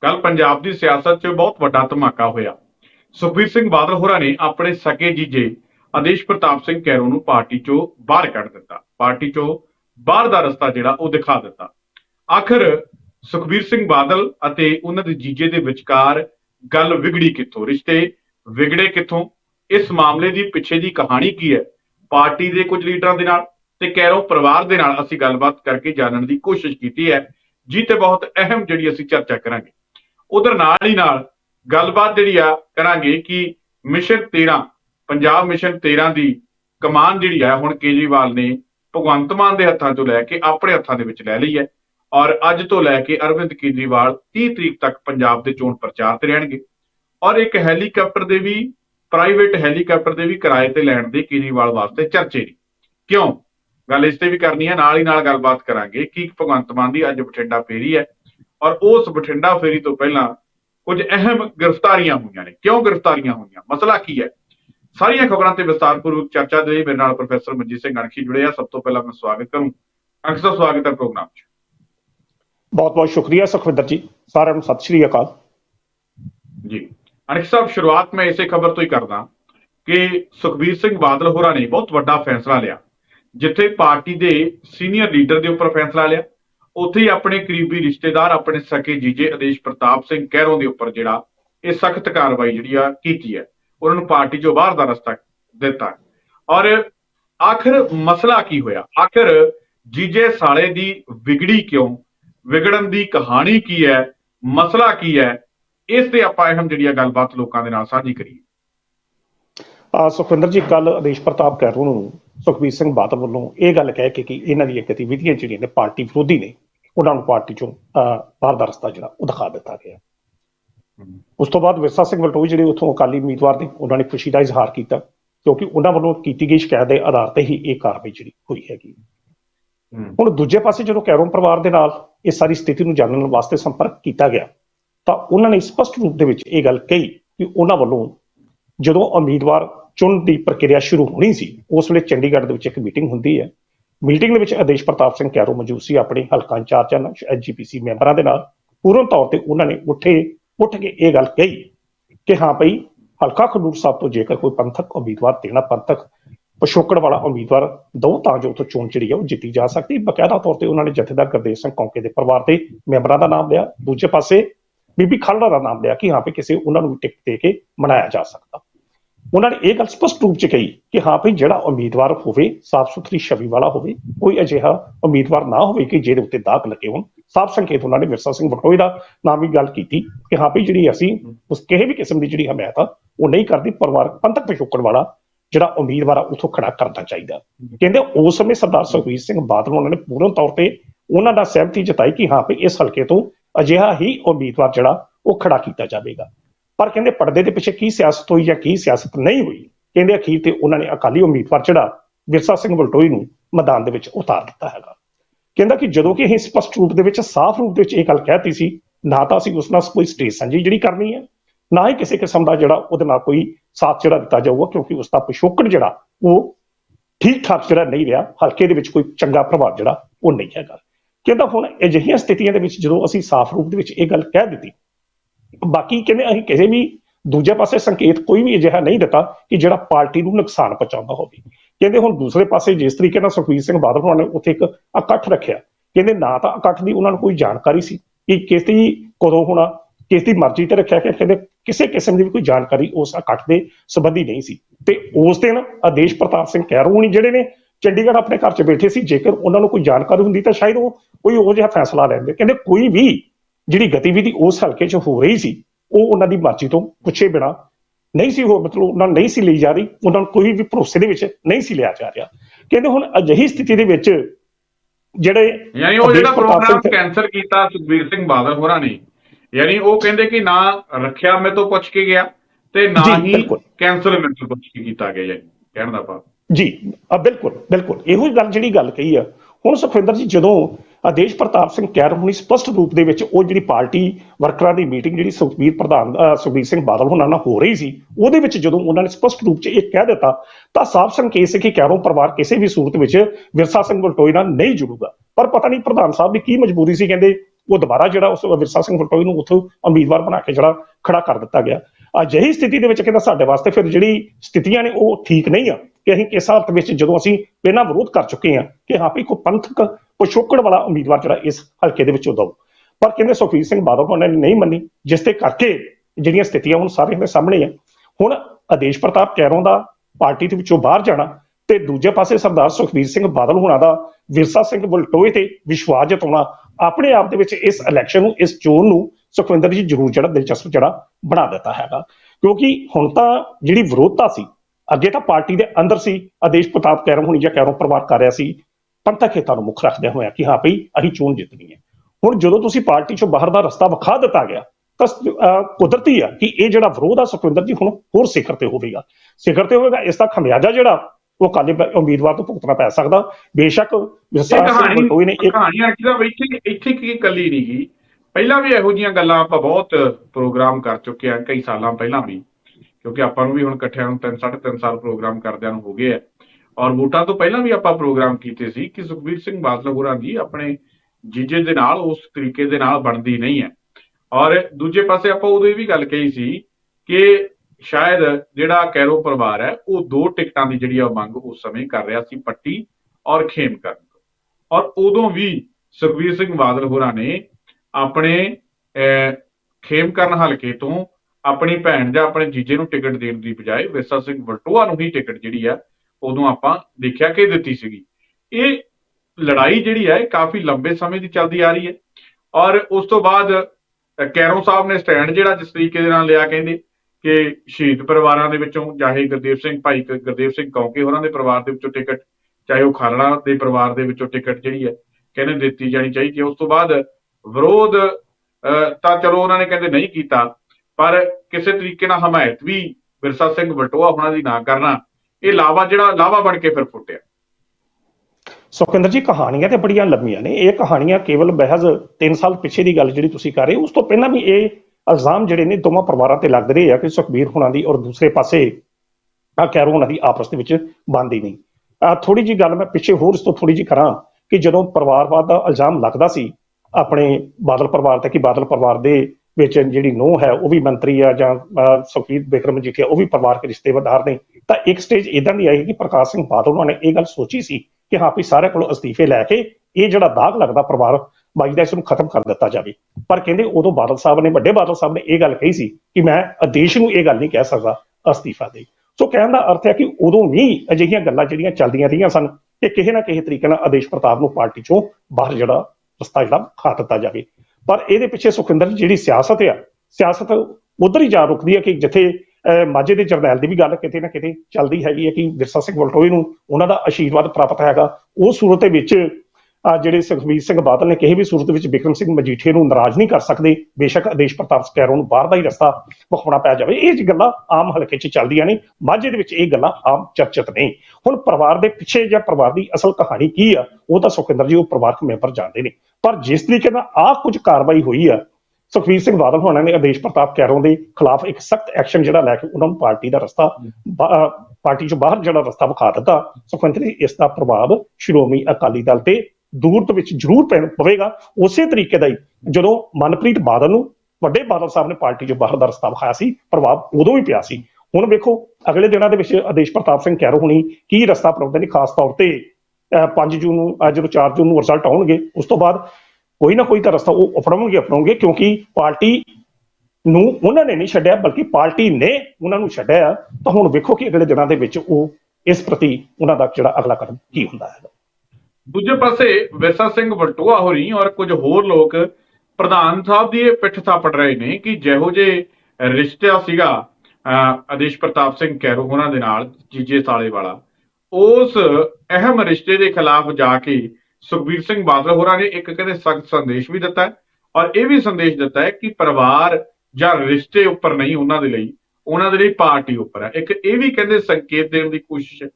ਕੱਲ ਪੰਜਾਬ ਦੀ ਸਿਆਸਤ 'ਚ ਬਹੁਤ ਵੱਡਾ ਧਮਾਕਾ ਹੋਇਆ। ਸੁਖਬੀਰ ਸਿੰਘ ਬਾਦਲ ਹੋਰਾਂ ਨੇ ਆਪਣੇ ਸਕੇ ਜੀਜੇ ਆਦੇਸ਼ ਪ੍ਰਤਾਪ ਸਿੰਘ ਕੈਰੋਂ ਨੂੰ ਪਾਰਟੀ 'ਚੋਂ ਬਾਹਰ ਕੱਢ ਦਿੱਤਾ। ਪਾਰਟੀ 'ਚੋਂ ਬਾਹਰ ਦਾ ਰਸਤਾ ਜਿਹੜਾ ਉਹ ਦਿਖਾ ਦਿੱਤਾ। ਆਖਰ ਸੁਖਬੀਰ ਸਿੰਘ ਬਾਦਲ ਅਤੇ ਉਹਨਾਂ ਦੇ ਜੀਜੇ ਦੇ ਵਿਚਕਾਰ ਗੱਲ ਵਿਗੜੀ ਕਿੱਥੋਂ? ਰਿਸ਼ਤੇ ਵਿਗੜੇ ਕਿੱਥੋਂ? ਇਸ ਮਾਮਲੇ ਦੀ ਪਿੱਛੇ ਦੀ ਕਹਾਣੀ ਕੀ ਹੈ? ਪਾਰਟੀ ਦੇ ਕੁਝ ਲੀਡਰਾਂ ਦੇ ਨਾਲ ਤੇ ਕੈਰੋਂ ਪਰਿਵਾਰ ਦੇ ਨਾਲ ਅਸੀਂ ਗੱਲਬਾਤ ਕਰਕੇ ਜਾਣਨ ਦੀ ਕੋਸ਼ਿਸ਼ ਕੀਤੀ ਹੈ। ਜੀ ਤੇ ਬਹੁਤ ਅਹਿਮ ਜਿਹੜੀ ਅਸੀਂ ਚਰਚਾ ਕਰਾਂਗੇ। ਉਧਰ ਨਾਲ ਹੀ ਨਾਲ ਗੱਲਬਾਤ ਜਿਹੜੀ ਆ ਕਰਾਂਗੇ ਕਿ ਮਿਸ਼ਨ 13 ਪੰਜਾਬ ਮਿਸ਼ਨ 13 ਦੀ ਕਮਾਨ ਜਿਹੜੀ ਆ ਹੁਣ ਕੇਜਰੀਵਾਲ ਨੇ ਭਗਵੰਤ ਮਾਨ ਦੇ ਹੱਥਾਂ ਤੋਂ ਲੈ ਕੇ ਆਪਣੇ ਹੱਥਾਂ ਦੇ ਵਿੱਚ ਲੈ ਲਈ ਹੈ ਔਰ ਅੱਜ ਤੋਂ ਲੈ ਕੇ ਅਰਵਿੰਦ ਕੇਜਰੀਵਾਲ 30 ਤਰੀਕ ਤੱਕ ਪੰਜਾਬ ਦੇ ਚੋਣ ਪ੍ਰਚਾਰ ਤੇ ਰਹਿਣਗੇ। ਔਰ ਇੱਕ ਹੈਲੀਕਾਪਟਰ ਦੇ ਵੀ ਪ੍ਰਾਈਵੇਟ ਹੈਲੀਕਾਪਟਰ ਦੇ ਵੀ ਕਿਰਾਏ ਤੇ ਲੈਣ ਦੇ ਕੇਜਰੀਵਾਲ ਵਾਸਤੇ ਚਰਚੇ ਨੇ। ਕਿਉਂ? ਗੱਲ ਇਸ ਤੇ ਵੀ ਕਰਨੀ ਹੈ, ਨਾਲ ਹੀ ਨਾਲ ਗੱਲਬਾਤ ਕਰਾਂਗੇ ਕਿ ਭਗਵੰਤ ਮਾਨ ਦੀ ਅੱਜ ਬਠਿੰਡਾ ਫੇਰੀ ਹੈ। ਔਰ ਉਸ ਬਠਿੰਡਾ ਫੇਰੀ ਤੋਂ ਪਹਿਲਾਂ ਕੁਝ ਅਹਿਮ ਗ੍ਰਿਫਤਾਰੀਆਂ ਹੋਈਆਂ ਨੇ। ਕਿਉਂ ਗ੍ਰਿਫਤਾਰੀਆਂ ਹੋਈਆਂ? ਮਸਲਾ ਕੀ ਹੈ? ਸਾਰੀਆਂ ਖਬਰਾਂ ਤੇ ਵਿਸਤਾਰਪੂਰਵਕ ਚਰਚਾ ਦੇ ਲਈ ਮੇਰੇ ਨਾਲ ਪ੍ਰੋਫੈਸਰ ਮਨਜੀਤ ਸਿੰਘ ਅਣਖੀ ਜੁੜੇ ਆ। ਸਭ ਤੋਂ ਪਹਿਲਾਂ ਮੈਂ ਸਵਾਗਤ ਕਰੂੰ। ਅਣਖ ਸਾਹਿਬ ਸਵਾਗਤ ਹੈ ਪ੍ਰੋਗਰਾਮ 'ਚ। ਬਹੁਤ ਬਹੁਤ ਸ਼ੁਕਰੀਆ ਸੁਖਵਿੰਦਰ ਜੀ। ਸਾਰਿਆਂ ਨੂੰ ਸਤਿ ਸ਼੍ਰੀ ਅਕਾਲ। ਜੀ। ਅਣਖ ਸਾਹਿਬ ਸ਼ੁਰੂਆਤ ਮੈਂ ਇਸੇ ਖਬਰ ਤੋਂ ਹੀ ਕਰਦਾ ਕਿ ਸੁਖਬੀਰ ਸਿੰਘ ਬਾਦਲ ਹੋਰਾਂ ਨੇ ਬਹੁਤ ਵੱਡਾ ਫੈਸਲਾ ਲਿਆ ਜਿੱਥੇ ਪਾਰਟੀ ਦੇ ਸੀਨੀਅਰ ਲੀਡਰ ਦੇ ਉੱਪਰ ਫੈਸਲਾ ਲਿਆ। ਉੱਥੇ ਹੀ ਆਪਣੇ ਕਰੀਬੀ ਰਿਸ਼ਤੇਦਾਰ, ਆਪਣੇ ਸਕੇ ਜੀਜੇ ਆਦੇਸ਼ ਪ੍ਰਤਾਪ ਸਿੰਘ ਕਹਿਰੋਂ ਦੇ ਉੱਪਰ ਜਿਹੜਾ ਇਹ ਸਖਤ ਕਾਰਵਾਈ ਜਿਹੜੀ ਆ ਕੀਤੀ ਹੈ, ਉਹਨਾਂ ਨੂੰ ਪਾਰਟੀ ਚੋਂ ਬਾਹਰ ਦਾ ਰਸਤਾ ਦਿੱਤਾ। ਔਰ ਆਖਰ ਮਸਲਾ ਕੀ ਹੋਇਆ? ਆਖਰ ਜੀਜੇ ਸਾਲੇ ਦੀ ਵਿਗੜੀ ਕਿਉਂ? ਵਿਗੜਨ ਦੀ ਕਹਾਣੀ ਕੀ ਹੈ? ਮਸਲਾ ਕੀ ਹੈ? ਇਸ ਤੇ ਆਪਾਂ ਅਹਿਮ ਜਿਹੜੀ ਆ ਗੱਲਬਾਤ ਲੋਕਾਂ ਦੇ ਨਾਲ ਸਾਂਝੀ ਕਰੀਏ। ਆ ਸੁਖਵਿੰਦਰ ਜੀ ਕੱਲ ਆਦੇਸ਼ ਪ੍ਰਤਾਪ ਕਹਿਰੋਂ ਨੂੰ ਸੁਖਬੀਰ ਸਿੰਘ ਬਾਦਲ ਵੱਲੋਂ ਇਹ ਗੱਲ ਕਹਿ ਕੇ ਕਿ ਇਹਨਾਂ ਦੀਆਂ ਗਤੀਵਿਧੀਆਂ ਜਿਹੜੀਆਂ ਨੇ, ਪਾਰਟੀ ਵਿਰੋਧੀ ਨੇ ਉਹਨਾਂ ਨੂੰ ਪਾਰਟੀ ਚੋਂ ਬਾਹਰ ਦਾ ਰਸਤਾ ਜਿਹੜਾ ਉਹ ਦਿਖਾ ਦਿੱਤਾ ਗਿਆ। ਉਸ ਤੋਂ ਬਾਅਦ ਵਿਰਸਾ ਸਿੰਘ ਵਲਟੋਈ ਜਿਹੜੇ ਉੱਥੋਂ ਅਕਾਲੀ ਉਮੀਦਵਾਰ ਨੇ ਉਹਨਾਂ ਨੇ ਖੁਸ਼ੀ ਦਾ ਇਜ਼ਹਾਰ ਕੀਤਾ ਕਿਉਂਕਿ ਉਹਨਾਂ ਵੱਲੋਂ ਕੀਤੀ ਗਈ ਸ਼ਿਕਾਇਤ ਦੇ ਆਧਾਰ ਤੇ ਹੀ ਇਹ ਕਾਰਵਾਈ ਜਿਹੜੀ ਹੋਈ ਹੈਗੀ। ਹੁਣ ਦੂਜੇ ਪਾਸੇ ਜਦੋਂ ਕੈਰੋਂ ਪਰਿਵਾਰ ਦੇ ਨਾਲ ਇਹ ਸਾਰੀ ਸਥਿਤੀ ਨੂੰ ਜਾਣਨ ਵਾਸਤੇ ਸੰਪਰਕ ਕੀਤਾ ਗਿਆ ਤਾਂ ਉਹਨਾਂ ਨੇ ਸਪਸ਼ਟ ਰੂਪ ਦੇ ਵਿੱਚ ਇਹ ਗੱਲ ਕਹੀ ਕਿ ਉਹਨਾਂ ਵੱਲੋਂ ਜਦੋਂ ਉਮੀਦਵਾਰ ਚੁਣਨ ਦੀ ਪ੍ਰਕਿਰਿਆ ਸ਼ੁਰੂ ਹੋਣੀ ਸੀ ਉਸ ਵੇਲੇ ਚੰਡੀਗੜ੍ਹ ਦੇ ਵਿੱਚ ਇੱਕ ਮੀਟਿੰਗ ਹੁੰਦੀ ਹੈ ਮੀਟਿੰਗ ਦੇ ਵਿੱਚ ਆਦੇਸ਼ ਪ੍ਰਤਾਪ ਸਿੰਘ ਕੈਰੋਂ ਮੌਜੂਦ ਸੀ। ਆਪਣੇ ਹਲਕਾ ਇੰਚਾਰਜਾਂ ਨਾਲ ਐਸਜੀਪੀਸੀ ਮੈਂਬਰਾਂ ਦੇ ਨਾਲ। ਪੂਰਨ ਤੌਰ ਤੇ ਉਹਨਾਂ ਨੇ ਉੱਠੇ, ਉੱਠ ਕੇ ਇਹ ਗੱਲ ਕਹੀ ਕਿ ਹਾਂ ਭਈ ਹਲਕਾ ਖਡੂਰ ਸਾਹਿਬ ਤੋਂ ਜੇਕਰ ਕੋਈ ਪੰਥਕ ਉਮੀਦਵਾਰ ਦੇਣਾ, ਪੰਥਕ ਪਿਛੋਕੜ ਵਾਲਾ ਉਮੀਦਵਾਰ ਦੋ ਤਾਂ ਜੋ ਉੱਥੋਂ ਚੋਣ ਜਿਹੜੀ ਆ ਉਹ ਜਿੱਤੀ ਜਾ ਸਕਦੀ। ਬਕਾਇਦਾ ਤੌਰ ਤੇ ਉਹਨਾਂ ਨੇ ਜਥੇਦਾਰ ਗੁਰਦੇਵ ਸਿੰਘ ਕੌਂਕੇ ਦੇ ਪਰਿਵਾਰ ਦੇ ਮੈਂਬਰਾਂ ਦਾ ਨਾਮ ਲਿਆ। ਦੂਜੇ ਪਾਸੇ ਬੀਬੀ ਖਾਲੜਾ ਦਾ ਨਾਮ ਲਿਆ ਕਿ ਹਾਂ ਵੀ ਕਿਸੇ ਉਹਨਾਂ ਨੂੰ ਵੀ ਟਿਕਟ ਦੇ ਕੇ ਮਨਾਇਆ ਜਾ ਸਕਦਾ। ਉਹਨਾਂ ਨੇ ਇਹ ਗੱਲ ਸਪਸ਼ਟ ਰੂਪ ਚ ਕਹੀ ਕਿ ਹਾਂ ਭਈ ਜਿਹੜਾ ਉਮੀਦਵਾਰ ਹੋਵੇ ਸਾਫ਼ ਸੁਥਰੀ ਛਵੀ ਵਾਲਾ ਹੋਵੇ, ਕੋਈ ਅਜਿਹਾ ਉਮੀਦਵਾਰ ਨਾ ਹੋਵੇ ਕਿ ਜਿਹਦੇ ਉੱਤੇ ਦਾਗ ਲੱਗੇ ਹੋਣ। ਸਾਫ਼ ਸੰਕੇਤ ਉਹਨਾਂ ਨੇ ਮਿਰਸਾ ਸਿੰਘ ਬਟੋਈ ਦਾ ਨਾਮ ਵੀ ਗੱਲ ਕੀਤੀ ਕਿ ਹਾਂ ਭਈ ਜਿਹੜੀ ਅਸੀਂ ਉਸ ਕਿਸੇ ਵੀ ਕਿਸਮ ਦੀ ਜਿਹੜੀ ਹਮਾਇਤ ਆ, ਉਹ ਨਹੀਂ ਕਰਦੀ, ਪਰਿਵਾਰਕ ਪੰਥਕ ਪਿਛੋਕੜ ਵਾਲਾ ਜਿਹੜਾ ਉਮੀਦਵਾਰ ਆ, ਉਥੋਂ ਖੜਾ ਕਰਨਾ ਚਾਹੀਦਾ। ਕਹਿੰਦੇ ਉਸ ਸਮੇਂ ਸਰਦਾਰ ਸੁਖਬੀਰ ਸਿੰਘ ਬਾਦਲ ਉਹਨਾਂ ਨੇ ਪੂਰਨ ਤੌਰ ਤੇ ਉਹਨਾਂ ਦਾ ਸਹਿਮਤੀ ਜਤਾਈ ਕਿ ਹਾਂ ਭਈ ਇਸ ਹਲਕੇ ਤੋਂ ਅਜਿਹਾ ਹੀ ਉਮੀਦਵਾਰ ਜਿਹੜਾ ਉਹ ਖੜਾ ਕੀਤਾ ਜਾਵੇਗਾ। ਪਰ ਕਹਿੰਦੇ ਪਰਦੇ ਦੇ ਪਿੱਛੇ ਕੀ ਸਿਆਸਤ ਹੋਈ ਜਾਂ ਕੀ ਸਿਆਸਤ ਨਹੀਂ ਹੋਈ? ਕਹਿੰਦੇ ਅਖੀਰ ਤੇ ਉਹਨਾਂ ਨੇ ਅਕਾਲੀ ਉਮੀਦਵਾਰ ਜਿਹੜਾ ਵਿਰਸਾ ਸਿੰਘ ਬਲਟੋਈ ਨੂੰ ਮੈਦਾਨ ਦੇ ਵਿੱਚ ਉਤਾਰ ਦਿੱਤਾ ਹੈਗਾ। ਕਹਿੰਦਾ ਕਿ ਜਦੋਂ ਕਿ ਅਸੀਂ ਸਪਸ਼ਟ ਰੂਪ ਦੇ ਵਿੱਚ, ਸਾਫ਼ ਰੂਪ ਦੇ ਵਿੱਚ ਇਹ ਗੱਲ ਕਹਿਤੀ ਸੀ, ਨਾ ਤਾਂ ਅਸੀਂ ਉਸ ਨਾਲ ਕੋਈ ਸਟੇਜ ਸਾਂਝੀ ਜਿਹੜੀ ਕਰਨੀ ਹੈ, ਨਾ ਹੀ ਕਿਸੇ ਕਿਸਮ ਦਾ ਜਿਹੜਾ ਉਹਦੇ ਨਾਲ ਕੋਈ ਸਾਥ ਜਿਹੜਾ ਦਿੱਤਾ ਜਾਊਗਾ, ਕਿਉਂਕਿ ਉਸ ਦਾ ਪਿਛੋਕੜ ਜਿਹੜਾ ਉਹ ਠੀਕ ਠਾਕ ਜਿਹੜਾ ਨਹੀਂ ਰਿਹਾ, ਹਲਕੇ ਦੇ ਵਿੱਚ ਕੋਈ ਚੰਗਾ ਪ੍ਰਭਾਵ ਜਿਹੜਾ ਉਹ ਨਹੀਂ ਹੈਗਾ। ਕਹਿੰਦਾ ਹੁਣ ਅਜਿਹੀਆਂ ਸਥਿਤੀਆਂ ਦੇ ਵਿੱਚ ਜਦੋਂ ਅਸੀਂ ਸਾਫ਼ ਰੂਪ ਦੇ ਵਿੱਚ ਇਹ ਗੱਲ ਕਹਿ ਦਿੱਤੀ ਬਾਕੀ ਕਹਿੰਦੇ ਅਸੀਂ ਕਿਸੇ ਵੀ ਦੂਜੇ ਪਾਸੇ ਸੰਕੇਤ ਕੋਈ ਵੀ ਅਜਿਹਾ ਨਹੀਂ ਦਿੱਤਾ ਕਿ ਜਿਹੜਾ ਪਾਰਟੀ ਨੂੰ ਨੁਕਸਾਨ ਪਹੁੰਚਾਉਂਦਾ ਹੋਵੇ। ਕਹਿੰਦੇ ਹੁਣ ਦੂਸਰੇ ਪਾਸੇ ਜਿਸ ਤਰੀਕੇ ਨਾਲ ਸੁਖਬੀਰ ਸਿੰਘ ਬਾਦਲ ਹੋਣਾ ਨੇ ਉੱਥੇ ਇੱਕ ਇਕੱਠ ਰੱਖਿਆ, ਕਹਿੰਦੇ ਨਾ ਤਾਂ ਇਕੱਠ ਦੀ ਉਹਨਾਂ ਨੂੰ ਕੋਈ ਜਾਣਕਾਰੀ ਸੀ ਕਿ ਕਿਸ ਦੀ ਕਦੋਂ ਹੋਣਾ ਕਿਸ ਦੀ ਮਰਜ਼ੀ ਤੇ ਰੱਖਿਆ ਕਿ ਕਹਿੰਦੇ ਕਿਸੇ ਕਿਸਮ ਦੀ ਵੀ ਕੋਈ ਜਾਣਕਾਰੀ ਉਸ ਇਕੱਠ ਦੇ ਸੰਬੰਧੀ ਨਹੀਂ ਸੀ। ਤੇ ਉਸ ਦਿਨ ਆਦੇਸ਼ ਪ੍ਰਤਾਪ ਸਿੰਘ ਕੈਰੋਂ ਜਿਹੜੇ ਨੇ ਚੰਡੀਗੜ੍ਹ ਆਪਣੇ ਘਰ 'ਚ ਬੈਠੇ ਸੀ, ਜੇਕਰ ਉਹਨਾਂ ਨੂੰ ਕੋਈ ਜਾਣਕਾਰੀ ਹੁੰਦੀ ਤਾਂ ਸ਼ਾਇਦ ਉਹ ਕੋਈ ਉਹ ਜਿਹਾ ਫੈਸਲਾ ਲੈਂਦੇ। ਕਹਿੰਦੇ ਕੋਈ ਵੀ ਜਿਹੜੀ ਗਤੀਵਿਧੀ ਉਸ ਹਲਕੇ 'ਚ ਹੋ ਰਹੀ ਸੀ ਉਹ ਉਹਨਾਂ ਦੀ ਮਰਜ਼ੀ ਤੋਂ ਪੁੱਛੇ ਬਿਨਾ ਨਹੀਂ ਸੀ ਉਹ ਮਤਲਬ ਉਹਨਾਂ ਨੂੰ ਨਹੀਂ ਸੀ ਲਈ ਜਾ ਰਹੀ ਉਹਨਾਂ ਨੂੰ ਕੋਈ ਵੀ ਭਰੋਸੇ ਦੇ ਵਿੱਚ ਨਹੀਂ ਸੀ ਲਿਆ ਜਾ ਰਿਹਾ। ਕਹਿੰਦੇ ਹੁਣ ਅਜਿਹੀ ਸਥਿਤੀ ਦੇ ਵਿੱਚ ਜਿਹੜੇ ਯਾਨੀ ਉਹ ਜਿਹੜਾ ਪ੍ਰੋਗਰਾਮ ਕੈਂਸਲ ਕੀਤਾ ਸੁਖਬੀਰ ਸਿੰਘ ਬਾਦਲ ਹੋਰਾਂ ਨੇ ਯਾਨੀ ਉਹ ਕਹਿੰਦੇ ਕਿ ਨਾ ਰੱਖਿਆ ਮੈਂ ਤੋਂ ਪੁੱਛ ਕੇ ਗਿਆ ਤੇ ਨਾ ਹੀ। ਕੈਂਸਲ ਮੈਂ ਤੋਂ ਪੁੱਛ ਕੇ ਕੀਤਾ ਗਿਆ ਯਾਨੀ ਕਹਿਣ ਦਾ ਭਾਵ। ਜੀ ਆ ਬਿਲਕੁਲ ਬਿਲਕੁਲ ਇਹੋ ਹੀ ਗੱਲ ਜਿਹੜੀ ਗੱਲ ਕਹੀ ਆ। ਹੁਣ ਸੁਖਵਿੰਦਰ ਜੀ ਜਦੋਂ ਆਦੇਸ਼ ਪ੍ਰਤਾਪ ਸਿੰਘ ਕੈਰ ਹੁਣੀ ਸਪਸ਼ਟ ਰੂਪ ਦੇ ਵਿੱਚ ਉਹ ਜਿਹੜੀ ਪਾਰਟੀ ਵਰਕਰਾਂ ਦੀ ਮੀਟਿੰਗ ਜਿਹੜੀ ਸੁਖਬੀਰ ਪ੍ਰਧਾਨ ਸੁਖਬੀਰ ਸਿੰਘ ਬਾਦਲ ਹੁਣਾਂ ਨਾਲ ਹੋ ਰਹੀ ਸੀ, ਉਹਦੇ ਵਿੱਚ ਜਦੋਂ ਉਹਨਾਂ ਨੇ ਸਪਸ਼ਟ ਰੂਪ 'ਚ ਇਹ ਕਹਿ ਦਿੱਤਾ, ਤਾਂ ਸਾਫ਼ ਸੰਕੇਤ ਸੀ ਕਿ ਕੈਰੋਂ ਪਰਿਵਾਰ ਕਿਸੇ ਵੀ ਸੂਰਤ ਵਿੱਚ ਵਿਰਸਾ ਸਿੰਘ ਬਲਟੋਈ ਨਾਲ ਨਹੀਂ ਜੁੜੂਗਾ। ਪਰ ਪਤਾ ਨਹੀਂ ਪ੍ਰਧਾਨ ਸਾਹਿਬ ਦੀ ਕੀ ਮਜਬੂਰੀ ਸੀ, ਕਹਿੰਦੇ ਉਹ ਦੁਬਾਰਾ ਜਿਹੜਾ ਉਸ ਵਿਰਸਾ ਸਿੰਘ ਵਲਟੋਈ ਨੂੰ ਉੱਥੋਂ ਉਮੀਦਵਾਰ ਬਣਾ ਕੇ ਜਿਹੜਾ ਖੜਾ ਕਰ ਦਿੱਤਾ ਗਿਆ। ਅਜਿਹੀ ਸਥਿਤੀ ਦੇ ਵਿੱਚ ਕਹਿੰਦਾ ਸਾਡੇ ਵਾਸਤੇ ਫਿਰ ਜਿਹੜੀ ਸਥਿਤੀਆਂ ਨੇ ਉਹ ਠੀਕ ਨਹੀਂ ਆ। ਕਿ ਅਸੀਂ ਕਿਸ ਹਾਲਤ ਵਿੱਚ ਜਦੋਂ ਅਸੀਂ ਪਹਿਲਾਂ ਵਿਰੋਧ ਕਰ ਚੁੱਕੇ ਹਾਂ ਕਿ ਹਾਂ ਵੀ ਕੋਈ ਪੰਥਕ ਪਿਛੋਕੜ ਵਾਲਾ ਉਮੀਦਵਾਰ ਜਿਹੜਾ ਇਸ ਹਲਕੇ ਦੇ ਵਿੱਚੋਂ ਦਓ। ਪਰ ਕਹਿੰਦੇ ਸੁਖਬੀਰ ਸਿੰਘ ਬਾਦਲ ਉਹਨਾਂ ਨੇ ਨਹੀਂ ਮੰਨੀ, ਜਿਸ ਦੇ ਕਰਕੇ ਜਿਹੜੀਆਂ ਸਥਿਤੀਆਂ ਹੁਣ ਸਾਰਿਆਂ ਦੇ ਸਾਹਮਣੇ ਆ। ਹੁਣ ਆਦੇਸ਼ ਪ੍ਰਤਾਪ ਕੈਰੋਂ ਦਾ ਪਾਰਟੀ ਦੇ ਵਿੱਚੋਂ ਬਾਹਰ ਜਾਣਾ ਤੇ ਦੂਜੇ ਪਾਸੇ ਸਰਦਾਰ ਸੁਖਬੀਰ ਸਿੰਘ ਬਾਦਲ ਹੁਣਾਂ ਦਾ ਵਿਰਸਾ ਸਿੰਘ ਬਲਟੋਏ ਤੇ ਵਿਸ਼ਵਾਸ ਜਤਾਉਣਾ ਆਪਣੇ ਆਪ ਦੇ ਵਿੱਚ ਇਸ ਇਲੈਕਸ਼ਨ ਨੂੰ, ਇਸ ਚੋਣ ਨੂੰ ਸੁਖਵਿੰਦਰ ਜੀ ਜ਼ਰੂਰ ਜਿਹੜਾ ਦਿਲਚਸਪ ਜਿਹੜਾ ਬਣਾ ਦਿੱਤਾ ਹੈਗਾ। ਕਿਉਂਕਿ ਹੁਣ ਤਾਂ ਜਿਹੜੀ ਵਿਰੋਧਤਾ ਸੀ ਅੱਗੇ ਤਾਂ ਪਾਰਟੀ ਦੇ ਅੰਦਰ ਸੀ ਆਦੇਸ਼ ਪ੍ਰਤਾਪ ਕੈਰੋਂ ਹੁਣੀ ਜਾਂ ਕੈਰੋਂ ਪਰਿਵਾਰ ਕਰ ਰਿਹਾ ਸੀ ਪੰਥਕ ਹਿੱਤਾਂ ਨੂੰ ਮੁੱਖ ਰੱਖਦਿਆਂ ਹੋਇਆ ਕਿ ਹਾਂ ਭਈ ਅਸੀਂ ਚੋਣ ਜਿੱਤਣੀ ਹੈ। ਹੁਣ ਜਦੋਂ ਤੁਸੀਂ ਪਾਰਟੀ ਚੋਂ ਬਾਹਰ ਦਾ ਰਸਤਾ ਵਿਖਾ ਦਿੱਤਾ ਗਿਆ ਤਾਂ ਕੁਦਰਤੀ ਆ ਕਿ ਇਹ ਜਿਹੜਾ ਵਿਰੋਧ ਆ ਸੁਖਵਿੰਦਰ ਜੀ ਹੁਣ ਹੋਰ ਸਿਖਰ ਤੇ ਹੋਵੇਗਾ। ਸਿਖਰ ਤੇ ਹੋਵੇਗਾ ਇਸ ਦਾ ਖਮਿਆਜਾ ਜਿਹੜਾ ਉਹ ਕਾਲੇ ਉਮੀਦਵਾਰ ਤੋਂ ਭੁਗਤਣਾ ਪੈ ਸਕਦਾ। ਬੇਸ਼ੱਕ ਇਹ ਵਿਰਸਾ ਸਿੰਘ ਕਹਾਣੀ ਬਲਟੋਏ ਨੇ ਇੱਕ ਕਹਾਣੀ ਅਰਕੀ ਦਾ ਇੱਥੇ ਇੱਥੇ ਕੀ ਕੱਲੀ ਨਹੀਂ ਗਈ। ਪਹਿਲਾਂ ਵੀ ਇਹੋ ਜੀਆਂ ਗੱਲਾਂ ਆਪਾਂ ਬਹੁਤ ਪ੍ਰੋਗਰਾਮ ਕਰ ਚੁੱਕੇ ਆ ਕਈ ਸਾਲਾਂ ਪਹਿਲਾਂ ਵੀ। ਕਿਉਂਕਿ ਆਪਾਂ ਨੂੰ ਵੀ ਹੁਣ ਇਕੱਠਿਆਂ ਨੂੰ 3 3.5 ਸਾਲ ਪ੍ਰੋਗਰਾਮ ਕਰਦਿਆਂ ਨੂੰ ਹੋ ਗਏ ਆ। ਔਰ ਵੋਟਾਂ ਤੋਂ ਪਹਿਲਾਂ ਵੀ ਆਪਾਂ ਪ੍ਰੋਗਰਾਮ ਕੀਤੇ ਸੀ ਕਿ ਸੁਖਬੀਰ ਸਿੰਘ ਬਾਦਲ ਹੋਰਾਂ ਦੀ ਆਪਣੇ ਜੀਜੇ ਦੇ ਨਾਲ ਉਸ ਤਰੀਕੇ ਦੇ ਨਾਲ ਬਣਦੀ ਨਹੀਂ ਹੈ। ਔਰ ਦੂਜੇ ਪਾਸੇ ਆਪਾਂ ਉਦੋਂ ਇਹ ਵੀ ਗੱਲ ਕਹੀ ਸੀ ਕਿ ਸ਼ਾਇਦ ਜਿਹੜਾ ਕੈਰੋ ਪਰਿਵਾਰ ਹੈ ਉਹ ਦੋ ਟਿਕਟਾਂ ਦੀ ਜਿਹੜੀ ਆ ਉਹ ਮੰਗ ਉਸ ਸਮੇਂ ਕਰ ਰਿਹਾ ਸੀ ਪੱਟੀ ਔਰ ਖੇਮ ਕਰਨ ਔਰ ਉਦੋਂ ਵੀ ਸੁਖਬੀਰ ਸਿੰਘ ਬਾਦਲ ਹੋਰਾਂ ਨੇ ਆਪਣੇ ਅਹ, ਖੇਮਕਰਨ ਹਲਕੇ ਤੋਂ ਆਪਣੀ ਭੈਣ ਜਾਂ ਆਪਣੇ ਜੀਜੇ ਨੂੰ ਟਿਕਟ ਦੇਣ ਦੀ ਬਜਾਏ ਵਿਰਸਾ ਸਿੰਘ ਵਲਟੋਆ ਨੂੰ ਹੀ ਟਿਕਟ ਜਿਹੜੀ ਆ ਉਦੋਂ ਆਪਾਂ ਦੇਖਿਆ ਕਿ ਦਿੱਤੀ ਸੀਗੀ। ਇਹ ਲੜਾਈ ਜਿਹੜੀ ਹੈ ਕਾਫੀ ਲੰਬੇ ਸਮੇਂ ਦੀ ਚੱਲਦੀ ਆ ਰਹੀ ਹੈ ਔਰ ਉਸ ਤੋਂ ਬਾਅਦ ਕੈਰੋਂ ਸਾਹਿਬ ਨੇ ਸਟੈਂਡ ਜਿਹੜਾ ਜਿਸ ਤਰੀਕੇ ਦੇ ਨਾਲ ਲਿਆ ਕਹਿੰਦੇ ਕਿ ਸ਼ਹੀਦ ਪਰਿਵਾਰਾਂ ਦੇ ਵਿੱਚੋਂ ਚਾਹੇ ਗੁਰਦੇਵ ਸਿੰਘ ਭਾਈ ਗੁਰਦੇਵ ਸਿੰਘ ਕੌਂਕੇ ਹੋਰਾਂ ਦੇ ਪਰਿਵਾਰ ਦੇ ਵਿੱਚੋਂ ਟਿਕਟ ਚਾਹੇ ਉਹ ਖਾਲੜਾ ਦੇ ਪਰਿਵਾਰ ਦੇ ਵਿੱਚੋਂ ਟਿਕਟ ਜਿਹੜੀ ਹੈ ਕਹਿੰਦੇ ਦਿੱਤੀ ਜਾਣੀ ਚਾਹੀਦੀ ਹੈ। ਉਸ ਤੋਂ ਬਾਅਦ ਵਿਰੋਧ ਅਹ, ਤਾਂ ਚਲੋ ਉਹਨਾਂ ਨੇ ਕਹਿੰਦੇ ਨਹੀਂ ਕੀਤਾ। ਪਰ ਕਿਸੇ ਤਰੀਕੇ ਨਾਲ ਹਮਾਇਤ ਵੀ ਵਿਰਸਾ ਸਿੰਘ ਬਟੋਆ ਹੋਣਾ ਦੀ ਨਾ ਕਰਨਾ, ਇਹ ਲਾਵਾ ਜਿਹੜਾ, ਲਾਵਾ ਬਣ ਕੇ ਫਿਰ ਫੁੱਟਿਆ। ਸੁਖਵਿੰਦਰ ਜੀ, ਕਹਾਣੀਆਂ ਤੇ ਬੜੀਆਂ ਲੰਮੀਆਂ ਨੇ। ਇਹ ਕਹਾਣੀਆਂ ਕੇਵਲ ਬਹਿਜ਼ 3 ਸਾਲ ਪਿੱਛੇ ਦੀ ਗੱਲ ਜਿਹੜੀ ਤੁਸੀਂ ਕਰ ਰਹੇ ਉਸ ਤੋਂ ਪਹਿਲਾਂ ਵੀ ਇਹ ਇਲਜ਼ਾਮ ਜਿਹੜੇ ਨੇ ਦੋਵਾਂ ਪਰਿਵਾਰਾਂ ਤੇ ਲੱਗ ਰਹੇ ਆ ਕਿ ਸੁਖਬੀਰ ਹੁਣਾਂ ਦੀ ਔਰ ਦੂਸਰੇ ਪਾਸੇ ਆ ਕੈਰੋ ਹੁਣਾਂ ਦੀ ਆਪਸ ਦੇ ਵਿੱਚ ਬਣਦੀ ਨਹੀਂ। ਆ ਥੋੜੀ ਜੀ ਗੱਲ ਮੈਂ ਪਿੱਛੇ ਹੋਰ ਇਸ ਤੋਂ ਥੋੜੀ ਜੀ ਕਰਾਂ ਕਿ ਜਦੋਂ ਪਰਿਵਾਰਵਾਦ ਦਾ ਇਲਜ਼ਾਮ ਲੱਗਦਾ ਸੀ ਆਪਣੇ ਬਾਦਲ ਪਰਿਵਾਰ ਤੇ, ਕਿ ਬਾਦਲ ਪਰਿਵਾਰ ਦੇ ਵਿੱਚ ਜਿਹੜੀ ਨੂੰਹ ਹੈ ਉਹ ਵੀ ਮੰਤਰੀ ਆ ਜਾਂ ਅਹ, ਸੁਖਬੀਰ ਬਿਕਰਮ ਮਜੀਠੀਆ ਉਹ ਵੀ ਪਰਿਵਾਰਕ ਰਿਸ਼ਤੇਦਾਰ ਨੇ। ਤਾਂ ਇੱਕ ਸਟੇਜ ਇਦਾਂ ਦੀ ਆਈ ਕਿ ਪ੍ਰਕਾਸ਼ ਸਿੰਘ ਬਾਦਲ ਉਹਨਾਂ ਨੇ ਇਹ ਗੱਲ ਸੋਚੀ ਸੀ ਕਿ ਹਾਂ ਵੀ ਸਾਰੇ ਕੋਲ ਅਸਤੀਫੇ ਲੈ ਕੇ ਇਹ ਜਿਹੜਾ ਦਾਗ ਲੱਗਦਾ ਪਰਿਵਾਰ ਬਾਈ ਦਾ ਇਸ ਨੂੰ ਖਤਮ ਕਰ ਦਿੱਤਾ ਜਾਵੇ। ਪਰ ਕਹਿੰਦੇ ਉਦੋਂ ਬਾਦਲ ਸਾਹਿਬ ਨੇ ਵੱਡੇ ਬਾਦਲ ਸਾਹਿਬ ਨੇ ਇਹ ਗੱਲ ਕਹੀ ਸੀ ਕਿ ਮੈਂ ਆਦੇਸ਼ ਨੂੰ ਇਹ ਗੱਲ ਨਹੀਂ ਕਹਿ ਸਕਦਾ ਅਸਤੀਫਾ ਦੇ। ਸੋ ਕਹਿਣ ਦਾ ਅਰਥ ਹੈ ਕਿ ਉਦੋਂ ਵੀ ਅਜਿਹੀਆਂ ਗੱਲਾਂ ਜਿਹੜੀਆਂ ਚੱਲਦੀਆਂ ਰਹੀਆਂ ਸਨ ਕਿ ਕਿਸੇ ਨਾ ਕਿਸੇ ਤਰੀਕੇ ਨਾਲ ਆਦੇਸ਼ ਪ੍ਰਤਾਪ ਨੂੰ ਪਾਰਟੀ ਚੋਂ ਬਾਹਰ ਜਿਹੜਾ ਰਸਤਾ ਜਿਹੜਾ ਖਾ ਦਿੱਤਾ ਜਾਵੇ। ਪਰ ਇਹਦੇ ਪਿੱਛੇ ਸੁਖਿੰਦਰ ਜਿਹੜੀ ਸਿਆਸਤ ਆ ਸਿਆਸਤ ਉਧਰ ਹੀ ਜਾ ਰੁਕਦੀ ਹੈ ਕਿ ਜਿੱਥੇ ਅਹ, ਮਾਝੇ ਦੇ ਜਰਨੈਲ ਦੀ ਵੀ ਗੱਲ ਕਿਤੇ ਨਾ ਕਿਤੇ ਚੱਲਦੀ ਹੈਗੀ ਹੈ ਕਿ ਵਿਰਸਾ ਸਿੰਘ ਵਲਟੋਏ ਨੂੰ ਉਹਨਾਂ ਦਾ ਆਸ਼ੀਰਵਾਦ ਪ੍ਰਾਪਤ ਹੈਗਾ। ਉਹ ਸੂਰਤ ਦੇ ਵਿੱਚ ਆ ਜਿਹੜੇ ਸੁਖਬੀਰ ਸਿੰਘ ਬਾਦਲ ਨੇ ਕਿਸੇ ਵੀ ਸੂਰਤ ਵਿੱਚ ਬਿਕਰਮ ਸਿੰਘ ਮਜੀਠੀਆ ਨੂੰ ਨਾਰਾਜ਼ ਨਹੀਂ ਕਰ ਸਕਦੇ, ਬੇਸ਼ੱਕ ਆਦੇਸ਼ ਪ੍ਰਤਾਪ ਕੈਰੋਂ ਨੂੰ ਬਾਹਰ ਦਾ ਹੀ ਰਸਤਾ ਵਿਖਾਉਣਾ ਪੈ ਜਾਵੇ, ਇਹ ਗੱਲਾਂ ਆਮ ਹਲਕੇ 'ਚ ਚੱਲਦੀਆਂ ਨੇ, ਮਾਝੇ ਦੇ ਵਿੱਚ ਇਹ ਗੱਲਾਂ ਆਮ ਚਰਚਿਤ ਨਹੀਂ ਹੁਣ ਪਰਿਵਾਰ ਦੇ ਪਿੱਛੇ ਜਾਂ ਪਰਿਵਾਰ ਦੀ ਅਸਲ ਕਹਾਣੀ ਕੀ ਆ, ਉਹ ਤਾਂ ਸੁਖਿੰਦਰ ਜੀ, ਉਹ ਪਰਿਵਾਰਕ ਮੈਂਬਰ ਜਾਣਦੇ ਨੇ। ਪਰ ਜਿਸ ਤਰੀਕੇ ਨਾਲ ਆਹ ਕੁਝ ਕਾਰਵਾਈ ਹੋਈ ਆ, ਸੁਖਬੀਰ ਸਿੰਘ ਬਾਦਲ ਹੋਣਾ ਨੇ ਆਦੇਸ਼ ਪ੍ਰਤਾਪ ਕੈਰੋਂ ਦੇ ਖਿਲਾਫ ਇੱਕ ਸਖਤ ਐਕਸ਼ਨ ਜਿਹੜਾ ਲੈ ਕੇ ਉਹਨਾਂ ਨੂੰ ਪਾਰਟੀ ਦਾ ਰਸਤਾ ਪਾਰਟੀ ਚੋਂ ਬਾਹਰ ਜਿਹੜਾ ਰਸਤਾ ਵਿਖਾ ਦਿੱਤਾ। ਸੁਖਵੰਤ ਜੀ, ਇਸ ਦਾ ਪ੍ਰਭਾਵ ਸ਼੍ਰੋਮਣੀ ਅਕਾਲੀ ਦਲ ਤੇ ਦੂਰ ਤੋਂ ਵਿੱਚ ਜ਼ਰੂਰ ਪੈਣ ਪਵੇਗਾ। ਉਸੇ ਤਰੀਕੇ ਦਾ ਹੀ ਜਦੋਂ ਮਨਪ੍ਰੀਤ ਬਾਦਲ ਨੂੰ, ਵੱਡੇ ਬਾਦਲ ਸਾਹਿਬ ਨੇ ਪਾਰਟੀ ਚੋਂ ਬਾਹਰ ਦਾ ਰਸਤਾ ਵਿਖਾਇਆ ਸੀ, ਪ੍ਰਭਾਵ ਉਦੋਂ ਹੀ ਪਿਆ ਸੀ। ਹੁਣ ਵੇਖੋ, ਅਗਲੇ ਦਿਨਾਂ ਦੇ ਵਿੱਚ ਆਦੇਸ਼ ਪ੍ਰਤਾਪ ਸਿੰਘ ਕੈਰੋਂ ਹੋਣੀ ਕੀ ਰਸਤਾ ਅਪਣਾਉਂਦੇ ਨੇ, ਖਾਸ ਤੌਰ ਤੇ, ਅਹ 5 ਜੂਨ ਨੂੰ ਜਦੋਂ 4 ਜੂਨ ਨੂੰ ਰਿਜ਼ਲਟ ਆਉਣਗੇ, ਉਸ ਤੋਂ ਬਾਅਦ ਕੋਈ ਨਾ ਕੋਈ ਤਾਂ ਰਸਤਾ ਉਹ ਅਪਣਾਉਣਗੇ ਅਪਣਾਉਣਗੇ, ਕਿਉਂਕਿ ਪਾਰਟੀ ਨੂੰ ਉਹਨਾਂ ਨੇ ਨਹੀਂ ਛੱਡਿਆ, ਬਲਕਿ ਪਾਰਟੀ ਨੇ ਉਹਨਾਂ ਨੂੰ ਛੱਡਿਆ। ਤਾਂ ਹੁਣ ਵੇਖੋ ਕਿ ਅਗਲੇ ਦਿਨਾਂ ਦੇ ਵਿੱਚ ਉਹ ਇਸ ਪ੍ਰਤੀ ਉਹਨਾਂ ਦਾ ਜਿਹੜਾ ਅਗਲਾ ਕਦਮ ਕੀ ਹੁੰਦਾ ਹੈ। ਦੂਜੇ ਪਾਸੇ ਵਿਰਸਾ ਸਿੰਘ ਵਲਟੋਆ ਹੋਰੀ ਔਰ ਕੁਝ ਹੋਰ ਲੋਕ ਪ੍ਰਧਾਨ ਸਾਹਿਬ ਦੀ ਇਹ ਪਿੱਠ ਥਾਪੜ ਰਹੇ ਨੇ ਕਿ ਜਿਹੋ ਜੇ ਰਿਸ਼ਤਾ ਸੀਗਾ ਅਹ, ਆਦੇਸ਼ ਪ੍ਰਤਾਪ ਸਿੰਘ ਕੈਰੋ ਹੋਰਾਂ ਦੇ ਨਾਲ ਜੀਜੇ ਸਾਲੇ ਵਾਲਾ ਉਸ ਅਹਿਮ ਰਿਸ਼ਤੇ ਦੇ ਖਿਲਾਫ ਜਾ ਕੇ ਸੁਖਬੀਰ ਸਿੰਘ ਬਾਦਲ ਹੋਰਾਂ ਨੇ ਇੱਕ ਕਹਿੰਦੇ ਸਖਤ ਸੰਦੇਸ਼ ਵੀ ਦਿੱਤਾ ਔਰ ਇਹ ਵੀ ਸੰਦੇਸ਼ ਦਿੱਤਾ ਹੈ ਕਿ ਪਰਿਵਾਰ ਜਾਂ ਰਿਸ਼ਤੇ ਉੱਪਰ ਨਹੀਂ ਉਹਨਾਂ ਦੇ ਲਈ ਉਹਨਾਂ ਦੇ ਲਈ ਪਾਰਟੀ ਉੱਪਰ ਹੈ। ਇੱਕ ਇਹ ਵੀ ਕਹਿੰਦੇ ਸੰਕੇਤ ਦੇਣ ਦੀ ਕੋਸ਼ਿਸ਼ ਹੈ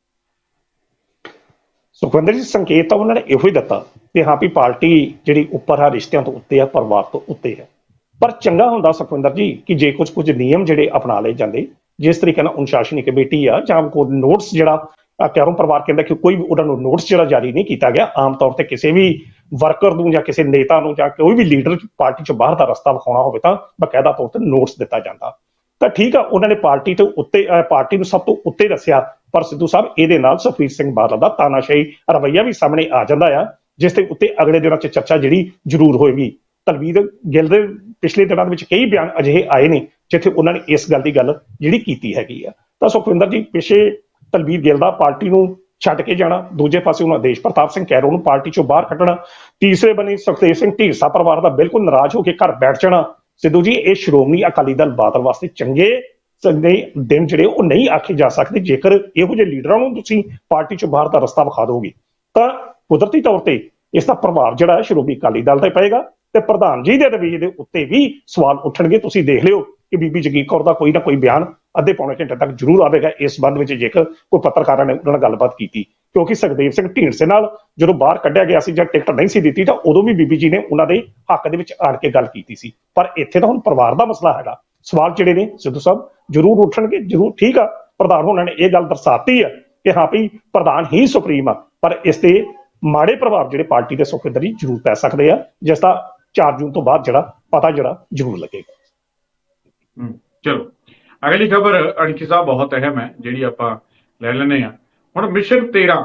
ਸੁਖਵਿੰਦਰ ਜੀ, ਸੰਕੇਤ ਤਾਂ ਉਹਨਾਂ ਨੇ ਇਹੋ ਹੀ ਦਿੱਤਾ ਕਿ ਹਾਂ ਵੀ ਪਾਰਟੀ ਜਿਹੜੀ ਉੱਪਰ ਆ, ਰਿਸ਼ਤਿਆਂ ਤੋਂ ਉੱਤੇ ਆ, ਪਰਿਵਾਰ ਤੋਂ ਉੱਤੇ ਹੈ ਪਰ ਚੰਗਾ ਹੁੰਦਾ ਸੁਖਵਿੰਦਰ ਜੀ ਕਿ ਜੇ ਕੁਝ ਕੁਝ ਨਿਯਮ ਜਿਹੜੇ ਅਪਣਾ ਲਏ ਜਾਂਦੇ, ਜਿਸ ਤਰੀਕੇ ਨਾਲ ਅਨੁਸ਼ਾਸਨੀ ਕਮੇਟੀ ਆ, ਜਾਂ ਕੋਈ ਨੋਟਸ ਜਿਹੜਾ ਅਹ ਕੈਰੋਂ ਪਰਿਵਾਰ ਕਹਿੰਦਾ ਕਿ ਕੋਈ ਵੀ ਉਹਨਾਂ ਨੂੰ ਨੋਟਸ ਜਿਹੜਾ ਜਾਰੀ ਨਹੀਂ ਕੀਤਾ ਗਿਆ, ਆਮ ਤੌਰ ਤੇ ਕਿਸੇ ਵੀ ਵਰਕਰ ਨੂੰ ਜਾਂ ਕਿਸੇ ਨੇਤਾ ਨੂੰ ਜਾਂ ਕੋਈ ਵੀ ਲੀਡਰ ਪਾਰਟੀ ਚੋਂ ਬਾਹਰ ਦਾ ਰਸਤਾ ਵਿਖਾਉਣਾ ਹੋਵੇ ਤਾਂ ਬਕਾਇਦਾ ਤੌਰ ਤੇ ਨੋਟਸ ਦਿੱਤਾ ਜਾਂਦਾ। ਤਾਂ ਠੀਕ ਆ, ਉਹਨਾਂ ਨੇ ਪਾਰਟੀ ਤੋਂ ਉੱਤੇ ਪਾਰਟੀ ਨੂੰ ਸਭ ਤੋਂ ਉੱਤੇ ਦੱਸਿਆ ਪਰ ਸਿੱਧੂ ਸਾਹਿਬ, ਇਹਦੇ ਨਾਲ ਸੁਖਬੀਰ ਸਿੰਘ ਬਾਦਲ ਦਾ ਤਾਨਾਸ਼ਾਹੀ ਰਵੱਈਆ ਵੀ ਸਾਹਮਣੇ ਆ ਜਾਂਦਾ ਆ, ਜਿਸ ਦੇ ਉੱਤੇ ਅਗਲੇ ਦਿਨਾਂ 'ਚ ਚਰਚਾ ਜਿਹੜੀ ਜ਼ਰੂਰ ਹੋਏਗੀ। ਤਲਵੀਰ ਗਿੱਲ ਦੇ ਪਿਛਲੇ ਦਿਨਾਂ ਦੇ ਵਿੱਚ ਕਈ ਬਿਆਨ ਅਜਿਹੇ ਆਏ ਨੇ, ਜਿੱਥੇ ਉਹਨਾਂ ਨੇ ਇਸ ਗੱਲ ਦੀ ਗੱਲ ਜਿਹੜੀ ਕੀਤੀ ਹੈਗੀ ਆ। ਤਾਂ ਸੁਖਵਿੰਦਰ ਜੀ, ਪਿਛੇ ਤਲਵੀਰ ਗਿੱਲ ਦਾ ਪਾਰਟੀ ਨੂੰ ਛੱਡ ਕੇ ਜਾਣਾ, ਦੂਜੇ ਪਾਸੇ ਉਹਨਾਂ ਦੇਸ਼ ਪ੍ਰਤਾਪ ਸਿੰਘ ਕੈਰੋ ਨੂੰ ਪਾਰਟੀ ਚੋਂ ਬਾਹਰ ਕੱਢਣਾ, ਤੀਸਰੇ ਬਣੇ ਸੁਖਦੇਵ ਸਿੰਘ ਢੀਂਡਸਾ ਪਰਿਵਾਰ ਦਾ ਬਿਲਕੁਲ ਨਾਰਾਜ਼ ਹੋ ਕੇ ਘਰ ਬੈਠ ਜਾਣਾ। ਸਿੱਧੂ ਜੀ, ਇਹ ਸ਼੍ਰੋਮਣੀ ਅਕਾਲੀ ਦਲ ਬਾਦਲ ਵਾਸਤੇ ਚੰਗੇ ਚੰਗੇ ਦਿਨ ਜਿਹੜੇ ਉਹ ਨਹੀਂ ਆਖੇ ਜਾ ਸਕਦੇ। ਜੇਕਰ ਇਹੋ ਜਿਹੇ ਲੀਡਰਾਂ ਨੂੰ ਤੁਸੀਂ ਪਾਰਟੀ ਚੋਂ ਬਾਹਰ ਦਾ ਰਸਤਾ ਵਿਖਾ ਦੋਗੇ, ਤਾਂ ਕੁਦਰਤੀ ਤੌਰ ਤੇ ਇਸ ਦਾ ਪ੍ਰਭਾਵ ਜਿਹੜਾ ਹੈ ਸ਼੍ਰੋਮਣੀ ਅਕਾਲੀ ਦਲ ਤੇ ਪਏਗਾ ਤੇ ਪ੍ਰਧਾਨ ਜੀ ਦੇ ਰਵੱਈਏ ਦੇ ਉੱਤੇ ਵੀ ਸਵਾਲ ਉੱਠਣਗੇ। ਤੁਸੀਂ ਦੇਖ ਲਿਓ ਕਿ ਬੀਬੀ ਜਗੀਰ ਕੌਰ ਦਾ ਕੋਈ ਨਾ ਕੋਈ ਬਿਆਨ ਅੱਧੇ ਪੌਣੇ ਘੰਟੇ ਤੱਕ ਜ਼ਰੂਰ ਆਵੇਗਾ। ਇਸ ਸੰਬੰਧ ਵਿੱਚ ਜੇਕਰ ਕੋਈ ਪੱਤਰਕਾਰਾਂ ਨੇ ਉਹਨਾਂ ਨਾਲ ਗੱਲਬਾਤ ਕੀਤੀ, ਕਿਉਂਕਿ ਸੁਖਦੇਵ ਸਿੰਘ ਢੀਂਡਸੇ ਨਾਲ ਜਦੋਂ ਬਾਹਰ ਕੱਢਿਆ ਗਿਆ ਸੀ ਜਾਂ ਟਿਕਟ ਨਹੀਂ ਸੀ ਦਿੱਤੀ, ਤਾਂ ਉਦੋਂ ਵੀ ਬੀਬੀ ਜੀ ਨੇ ਉਹਨਾਂ ਦੇ ਹੱਕ ਦੇ ਵਿੱਚ ਆਣ ਕੇ ਗੱਲ ਕੀਤੀ ਸੀ। ਪਰ ਇੱਥੇ ਤਾਂ ਹੁਣ ਪਰਿਵਾਰ ਦਾ ਮਸਲਾ ਹੈਗਾ। ਸਵਾਲ ਜਿਹੜੇ ਨੇ, ਸਿੱਧੂ ਸਾਹਿਬ, ਜ਼ਰੂਰ ਉੱਠਣਗੇ, ਜ਼ਰੂਰ, ਠੀਕ ਆ, ਪ੍ਰਧਾਨ ਹੋਣਾ ਨੇ ਇਹ ਗੱਲ ਦਰਸਾਤੀ ਆ ਕਿ ਹਾਂ ਭਈ ਪ੍ਰਧਾਨ ਹੀ ਸੁਪਰੀਮ ਆ, ਪਰ ਇਸ ਤੇ ਮਾੜੇ ਪ੍ਰਭਾਵ ਜਿਹੜੇ ਪਾਰਟੀ ਦੇ ਸੁਖਿੰਦਰ ਜੀ ਜ਼ਰੂਰ ਪੈ ਸਕਦੇ ਆ, ਜਿਸ ਦਾ 4 ਜੂਨ ਤੋਂ ਬਾਅਦ ਜਿਹੜਾ ਪਤਾ ਜਿਹੜਾ ਜ਼ਰੂਰ ਲੱਗੇਗਾ। ਚਲੋ, ਅਗਲੀ ਖਬਰ ਅਣਖੀ ਸਾਹਿਬ ਬਹੁਤ ਅਹਿਮ ਹੈ, ਜਿਹੜੀ ਆਪਾਂ ਲੈ ਲੈਨੇ ਆ ਹੁਣ ਮਿਸ਼ਨ 13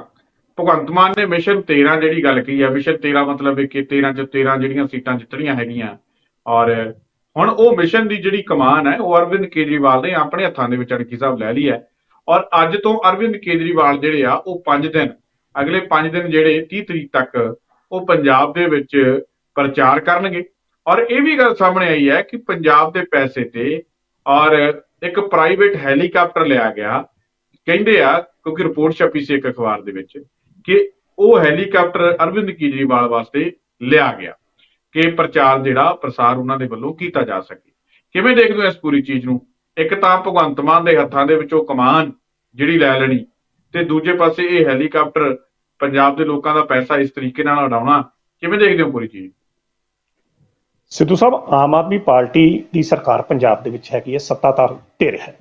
ਭਗਵੰਤ ਮਾਨ ਨੇ ਮਿਸ਼ਨ 13 ਜਿਹੜੀ ਗੱਲ ਕਹੀ ਆ, ਮਿਸ਼ਨ 13 ਮਤਲਬ ਕਿ 13 ਚ 13 ਜਿਹੜੀਆਂ ਸੀਟਾਂ ਜਿੱਤਣੀਆਂ ਹੈਗੀਆਂ ਔਰ ਹੁਣ ਉਹ ਮਿਸ਼ਨ ਦੀ ਜਿਹੜੀ ਕਮਾਨ ਹੈ, ਉਹ ਅਰਵਿੰਦ ਕੇਜਰੀਵਾਲ ਨੇ ਆਪਣੇ ਹੱਥਾਂ ਦੇ ਵਿੱਚ ਅਣਖੀ ਸਾਹਿਬ ਲੈ ਲਈ ਹੈ। ਔਰ ਅੱਜ ਤੋਂ ਅਰਵਿੰਦ ਕੇਜਰੀਵਾਲ ਜਿਹੜੇ ਆ, ਉਹ 5 ਦਿਨ, ਅਗਲੇ 5 ਦਿਨ ਜਿਹੜੇ 30 ਤਰੀਕ ਤੱਕ ਉਹ ਪੰਜਾਬ ਦੇ ਵਿੱਚ ਪ੍ਰਚਾਰ ਕਰਨਗੇ। ਔਰ ਇਹ ਵੀ ਗੱਲ ਸਾਹਮਣੇ ਆਈ ਹੈ ਕਿ ਪੰਜਾਬ ਦੇ ਪੈਸੇ ਤੇ ਔਰ ਇੱਕ ਪ੍ਰਾਈਵੇਟ ਹੈਲੀਕਾਪਟਰ ਲਿਆ ਗਿਆ। ਕਹਿੰਦੇ ਆ, ਕਿਉਂਕਿ ਰਿਪੋਰਟ ਛਪੀ ਸੀ ਇੱਕ ਅਖਬਾਰ ਦੇ ਵਿੱਚ, ਕਿ ਉਹ ਹੈਲੀਕਾਪਟਰ ਅਰਵਿੰਦ ਕੇਜਰੀਵਾਲ ਵਾਸਤੇ ਲਿਆ ਗਿਆ। ਇਹ ਪ੍ਰਚਾਰ ਜਿਹੜਾ ਪ੍ਰਸਾਰ ਉਹਨਾਂ ਦੇ ਵੱਲੋਂ ਕੀਤਾ ਜਾ ਸਕੇ। ਕਿਵੇਂ ਦੇਖਦੇ ਹੋ ਇਸ ਪੂਰੀ ਚੀਜ਼ ਨੂੰ? ਇੱਕ ਤਾਂ ਭਗਵੰਤ ਮਾਨ ਦੇ ਹੱਥਾਂ ਦੇ ਵਿੱਚੋਂ ਕਮਾਨ ਜਿਹੜੀ ਲੈ ਲੈਣੀ ਤੇ ਦੂਜੇ ਪਾਸੇ ਇਹ ਹੈਲੀਕਾਪਟਰ ਪੰਜਾਬ ਦੇ ਲੋਕਾਂ ਦਾ ਪੈਸਾ ਇਸ ਤਰੀਕੇ ਨਾਲ ਉਡਾਉਣਾ, ਕਿਵੇਂ ਦੇਖਦੇ ਹੋ ਪੂਰੀ ਚੀਜ਼? ਸਿੱਧੂ ਸਾਹਿਬ, ਆਮ ਆਦਮੀ ਪਾਰਟੀ ਦੀ ਸਰਕਾਰ ਪੰਜਾਬ ਦੇ ਵਿੱਚ ਹੈਗੀ ਹੈ, ਸੱਤਾਧਾਰ ਧਿਰ ਹੈ।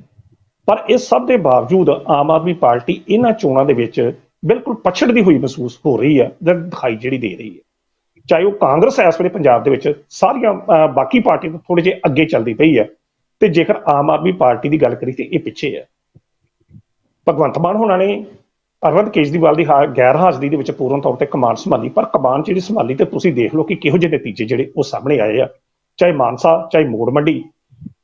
ਪਰ ਇਸ ਸਭ ਦੇ ਬਾਵਜੂਦ ਆਮ ਆਦਮੀ ਪਾਰਟੀ ਇਹਨਾਂ ਚੋਣਾਂ ਦੇ ਵਿੱਚ ਬਿਲਕੁਲ ਪਛੜਦੀ ਹੋਈ ਮਹਿਸੂਸ ਹੋ ਰਹੀ ਹੈ ਜਾਂ ਦਿਖਾਈ ਜਿਹੜੀ ਦੇ ਰਹੀ ਹੈ। ਚਾਹੇ ਉਹ ਕਾਂਗਰਸ ਇਸ ਵੇਲੇ ਪੰਜਾਬ ਦੇ ਵਿੱਚ, ਸਾਰੀਆਂ ਬਾਕੀ ਪਾਰਟੀ ਤੋਂ ਥੋੜੇ ਜਿਹੇ ਅੱਗੇ ਚੱਲਦੀ ਪਈ ਹੈ। ਤੇ ਜੇਕਰ ਆਮ ਆਦਮੀ ਪਾਰਟੀ ਦੀ ਗੱਲ ਕਰੀ ਤੇ ਇਹ ਪਿੱਛੇ ਹੈ। ਭਗਵੰਤ ਮਾਨ ਹੋਣਾ ਨੇ ਅਰਵਿੰਦ ਕੇਜਰੀਵਾਲ ਦੀ ਹਾ- ਗੈਰ ਹਾਜ਼ਰੀ ਦੇ ਵਿੱਚ ਪੂਰਨ ਤੌਰ ਤੇ ਕਮਾਨ ਸੰਭਾਲੀ, ਪਰ ਕਮਾਨ ਜਿਹੜੀ ਸੰਭਾਲੀ ਤੇ ਤੁਸੀਂ ਦੇਖ ਲਓ ਕਿ ਕਿਹੋ ਜਿਹੇ ਨਤੀਜੇ ਜਿਹੜੇ ਉਹ ਸਾਹਮਣੇ ਆਏ ਆ। ਚਾਹੇ ਮਾਨਸਾ, ਚਾਹੇ ਮੋੜ ਮੰਡੀ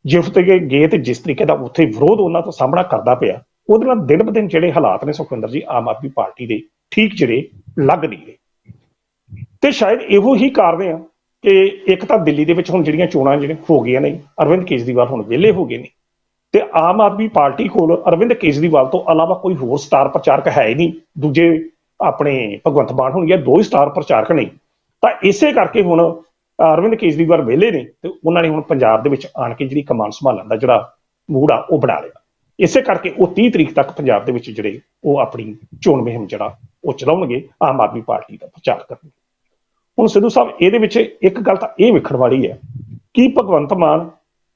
ਜਿਸ ਤੇ ਗਏ- ਗਏ ਤੇ ਜਿਸ ਤਰੀਕੇ ਦਾ ਉੱਥੇ ਵਿਰੋਧ ਉਹਨਾਂ ਤੋਂ ਸਾਹਮਣਾ ਕਰਦਾ ਪਿਆ, ਉਹਦੇ ਨਾਲ ਦਿਨ ਬ ਦਿਨ ਜਿਹੜੇ ਹਾਲਾਤ ਨੇ ਸੁਖਵਿੰਦਰ ਜੀ, ਆਮ ਆਦਮੀ ਪਾਰਟੀ ਦੇ ਠੀਕ ਜਿਹੜੇ ਲੱਗ ਨਹੀਂ ਰਹੇ। ਤੇ ਸ਼ਾਇਦ ਇਹੋ ਹੀ ਕਾਰਨ ਆ ਕਿ ਇੱਕ ਤਾਂ ਦਿੱਲੀ ਦੇ ਵਿੱਚ ਹੁਣ ਜਿਹੜੀਆਂ ਚੋਣਾਂ ਜਿਹੜੀਆਂ ਹੋ ਗਈਆਂ ਨੇ, ਅਰਵਿੰਦ ਕੇਜਰੀਵਾਲ ਹੁਣ ਵਿਹਲੇ ਹੋ ਗਏ ਨੇ ਤੇ ਆਮ ਆਦਮੀ ਪਾਰਟੀ ਕੋਲ ਅਰਵਿੰਦ ਕੇਜਰੀਵਾਲ ਤੋਂ ਇਲਾਵਾ ਕੋਈ ਹੋਰ ਸਟਾਰ ਪ੍ਰਚਾਰਕ ਹੈ ਹੀ ਨਹੀਂ, ਦੂਜੇ ਆਪਣੇ ਭਗਵੰਤ ਮਾਨ ਹੋਣਗੇ, ਦੋ ਹੀ ਸਟਾਰ ਪ੍ਰਚਾਰਕ ਨੇ। ਤਾਂ ਇਸੇ ਕਰਕੇ ਹੁਣ ਅਰਵਿੰਦ ਕੇਜਰੀਵਾਲ ਵਿਹਲੇ ਨੇ ਤੇ ਉਹਨਾਂ ਨੇ ਹੁਣ ਪੰਜਾਬ ਦੇ ਵਿੱਚ ਆਣ ਕੇ ਜਿਹੜੀ ਕਮਾਨ ਸੰਭਾਲਣ ਦਾ ਜਿਹੜਾ ਮੂਡ ਆ, ਉਹ ਬਣਾ ਲਿਆ। ਇਸੇ ਕਰਕੇ ਉਹ 30 ਤਰੀਕ ਤੱਕ ਪੰਜਾਬ ਦੇ ਵਿੱਚ ਜਿਹੜੇ ਉਹ ਆਪਣੀ ਚੋਣ ਮੁਹਿੰਮ ਜਿਹੜਾ ਉਹ ਚਲਾਉਣਗੇ, ਆਮ ਆਦਮੀ ਪਾਰਟੀ ਦਾ ਪ੍ਰਚਾਰ ਕਰਨਗੇ। ਹੁਣ ਸਿੱਧੂ ਸਾਹਿਬ, ਇਹਦੇ ਵਿੱਚ ਇੱਕ ਗੱਲ ਤਾਂ ਇਹ ਵੇਖਣ ਵਾਲੀ ਹੈ ਕਿ ਭਗਵੰਤ ਮਾਨ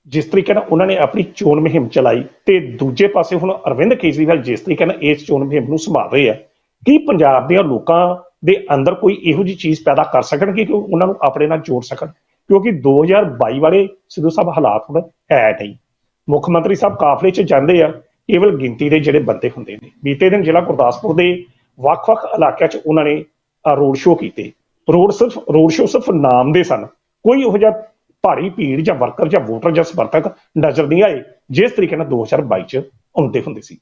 ਜਿਸ ਤਰੀਕੇ ਨਾਲ ਉਹਨਾਂ ਨੇ ਆਪਣੀ ਚੋਣ ਮੁਹਿੰਮ ਚਲਾਈ ਤੇ ਦੂਜੇ ਪਾਸੇ ਹੁਣ ਅਰਵਿੰਦ ਕੇਜਰੀਵਾਲ ਜਿਸ ਤਰੀਕੇ ਨਾਲ ਇਸ ਚੋਣ ਮੁਹਿੰਮ ਨੂੰ ਸੰਭਾਲ ਰਹੇ ਆ, ਕੀ ਪੰਜਾਬ ਦੇ ਲੋਕਾਂ ਦੇ ਅੰਦਰ ਕੋਈ ਇਹੋ ਜਿਹੀ ਚੀਜ਼ ਪੈਦਾ ਕਰ ਸਕਣਗੇ ਕਿ ਉਹਨਾਂ ਨੂੰ ਆਪਣੇ ਨਾਲ ਜੋੜ ਸਕਣ? ਕਿਉਂਕਿ 2022 ਵਾਲੇ ਸਿੱਧੂ ਸਾਹਿਬ ਹਾਲਾਤ ਹੁਣ ਹੈ ਨਹੀਂ। ਮੁੱਖ ਮੰਤਰੀ ਸਾਹਿਬ ਕਾਫਲੇ 'ਚ ਜਾਂਦੇ ਆ, ਕੇਵਲ ਗਿਣਤੀ ਦੇ ਜਿਹੜੇ ਬੰਦੇ ਹੁੰਦੇ ਨੇ। ਬੀਤੇ ਦਿਨ ਜ਼ਿਲ੍ਹਾ ਗੁਰਦਾਸਪੁਰ ਦੇ ਵੱਖ-ਵੱਖ ਇਲਾਕਿਆਂ 'ਚ ਉਹਨਾਂ ਨੇ ਰੋਡ ਸ਼ੋਅ ਕੀਤੇ। ਰੋਡ ਸਿਰਫ, ਰੋਡ ਸ਼ੋਅ ਸਿਰਫ ਨਾਮ ਦੇ ਸਨ। ਕੋਈ ਉਹ ਜਿਹਾ ਭਾਰੀ ਭੀੜ ਜਾਂ ਵਰਕਰ ਜਾਂ ਵੋਟਰ ਜਾਂ ਸਮਰਥਕ ਨਜ਼ਰ ਨਹੀਂ ਆਏ, ਜਿਸ ਤਰੀਕੇ ਨਾਲ 2022 ਚ ਆਉਂਦੇ ਹੁੰਦੇ ਸੀ।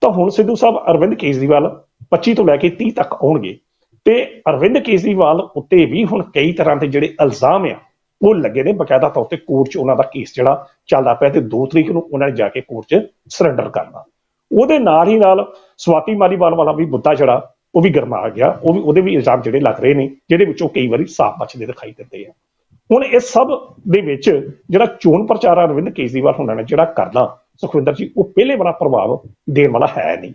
ਤਾਂ ਹੁਣ ਸਿੱਧੂ ਸਾਹਿਬ ਅਰਵਿੰਦ ਕੇਜਰੀਵਾਲ 25 ਤੋਂ ਲੈ ਕੇ 30 ਤੱਕ ਆਉਣਗੇ। ਤੇ ਅਰਵਿੰਦ ਕੇਜਰੀਵਾਲ ਉੱਤੇ ਵੀ ਹੁਣ ਕਈ ਤਰ੍ਹਾਂ ਦੇ ਜਿਹੜੇ ਇਲਜ਼ਾਮ ਆ, ਉਹ ਲੱਗੇ ਨੇ। ਬਕਾਇਦਾ ਤੌਰ ਤੇ ਕੋਰਟ 'ਚ ਉਹਨਾਂ ਦਾ ਕੇਸ ਜਿਹੜਾ ਚੱਲਦਾ ਪਿਆ ਤੇ 2 ਤਰੀਕ ਨੂੰ ਉਹਨਾਂ ਨੇ ਜਾ ਕੇ ਕੋਰਟ 'ਚ ਸਰੈਂਡਰ ਕਰਨਾ। ਉਹਦੇ ਨਾਲ ਹੀ ਨਾਲ ਸਵਾਤੀ ਮਾਲੀਵਾਲ ਵਾਲਾ ਵੀ ਮੁੱਦਾ ਜਿਹੜਾ ਉਹ ਵੀ ਗਰਮਾ ਗਿਆ, ਉਹ ਵੀ ਉਹਦੇ ਵੀ ਇਲਜ਼ਾਮ ਜਿਹੜੇ ਲੱਗ ਰਹੇ ਨੇ ਜਿਹਦੇ ਵਿੱਚੋਂ ਕਈ ਵਾਰੀ ਸਾਫ਼ ਬਚਦੇ ਦਿਖਾਈ ਦਿੰਦੇ ਆ। ਹੁਣ ਇਹ ਸਭ ਦੇ ਵਿੱਚ ਜਿਹੜਾ ਚੋਣ ਪ੍ਰਚਾਰ ਅਰਵਿੰਦ ਕੇਜਰੀਵਾਲ ਹੁਣਾਂ ਨੇ ਜਿਹੜਾ ਕਰਨਾ, ਸੁਖਵਿੰਦਰ ਜੀ, ਉਹ ਪਹਿਲੇ ਵਾਲਾ ਪ੍ਰਭਾਵ ਦੇਣ ਵਾਲਾ ਹੈ ਨਹੀਂ।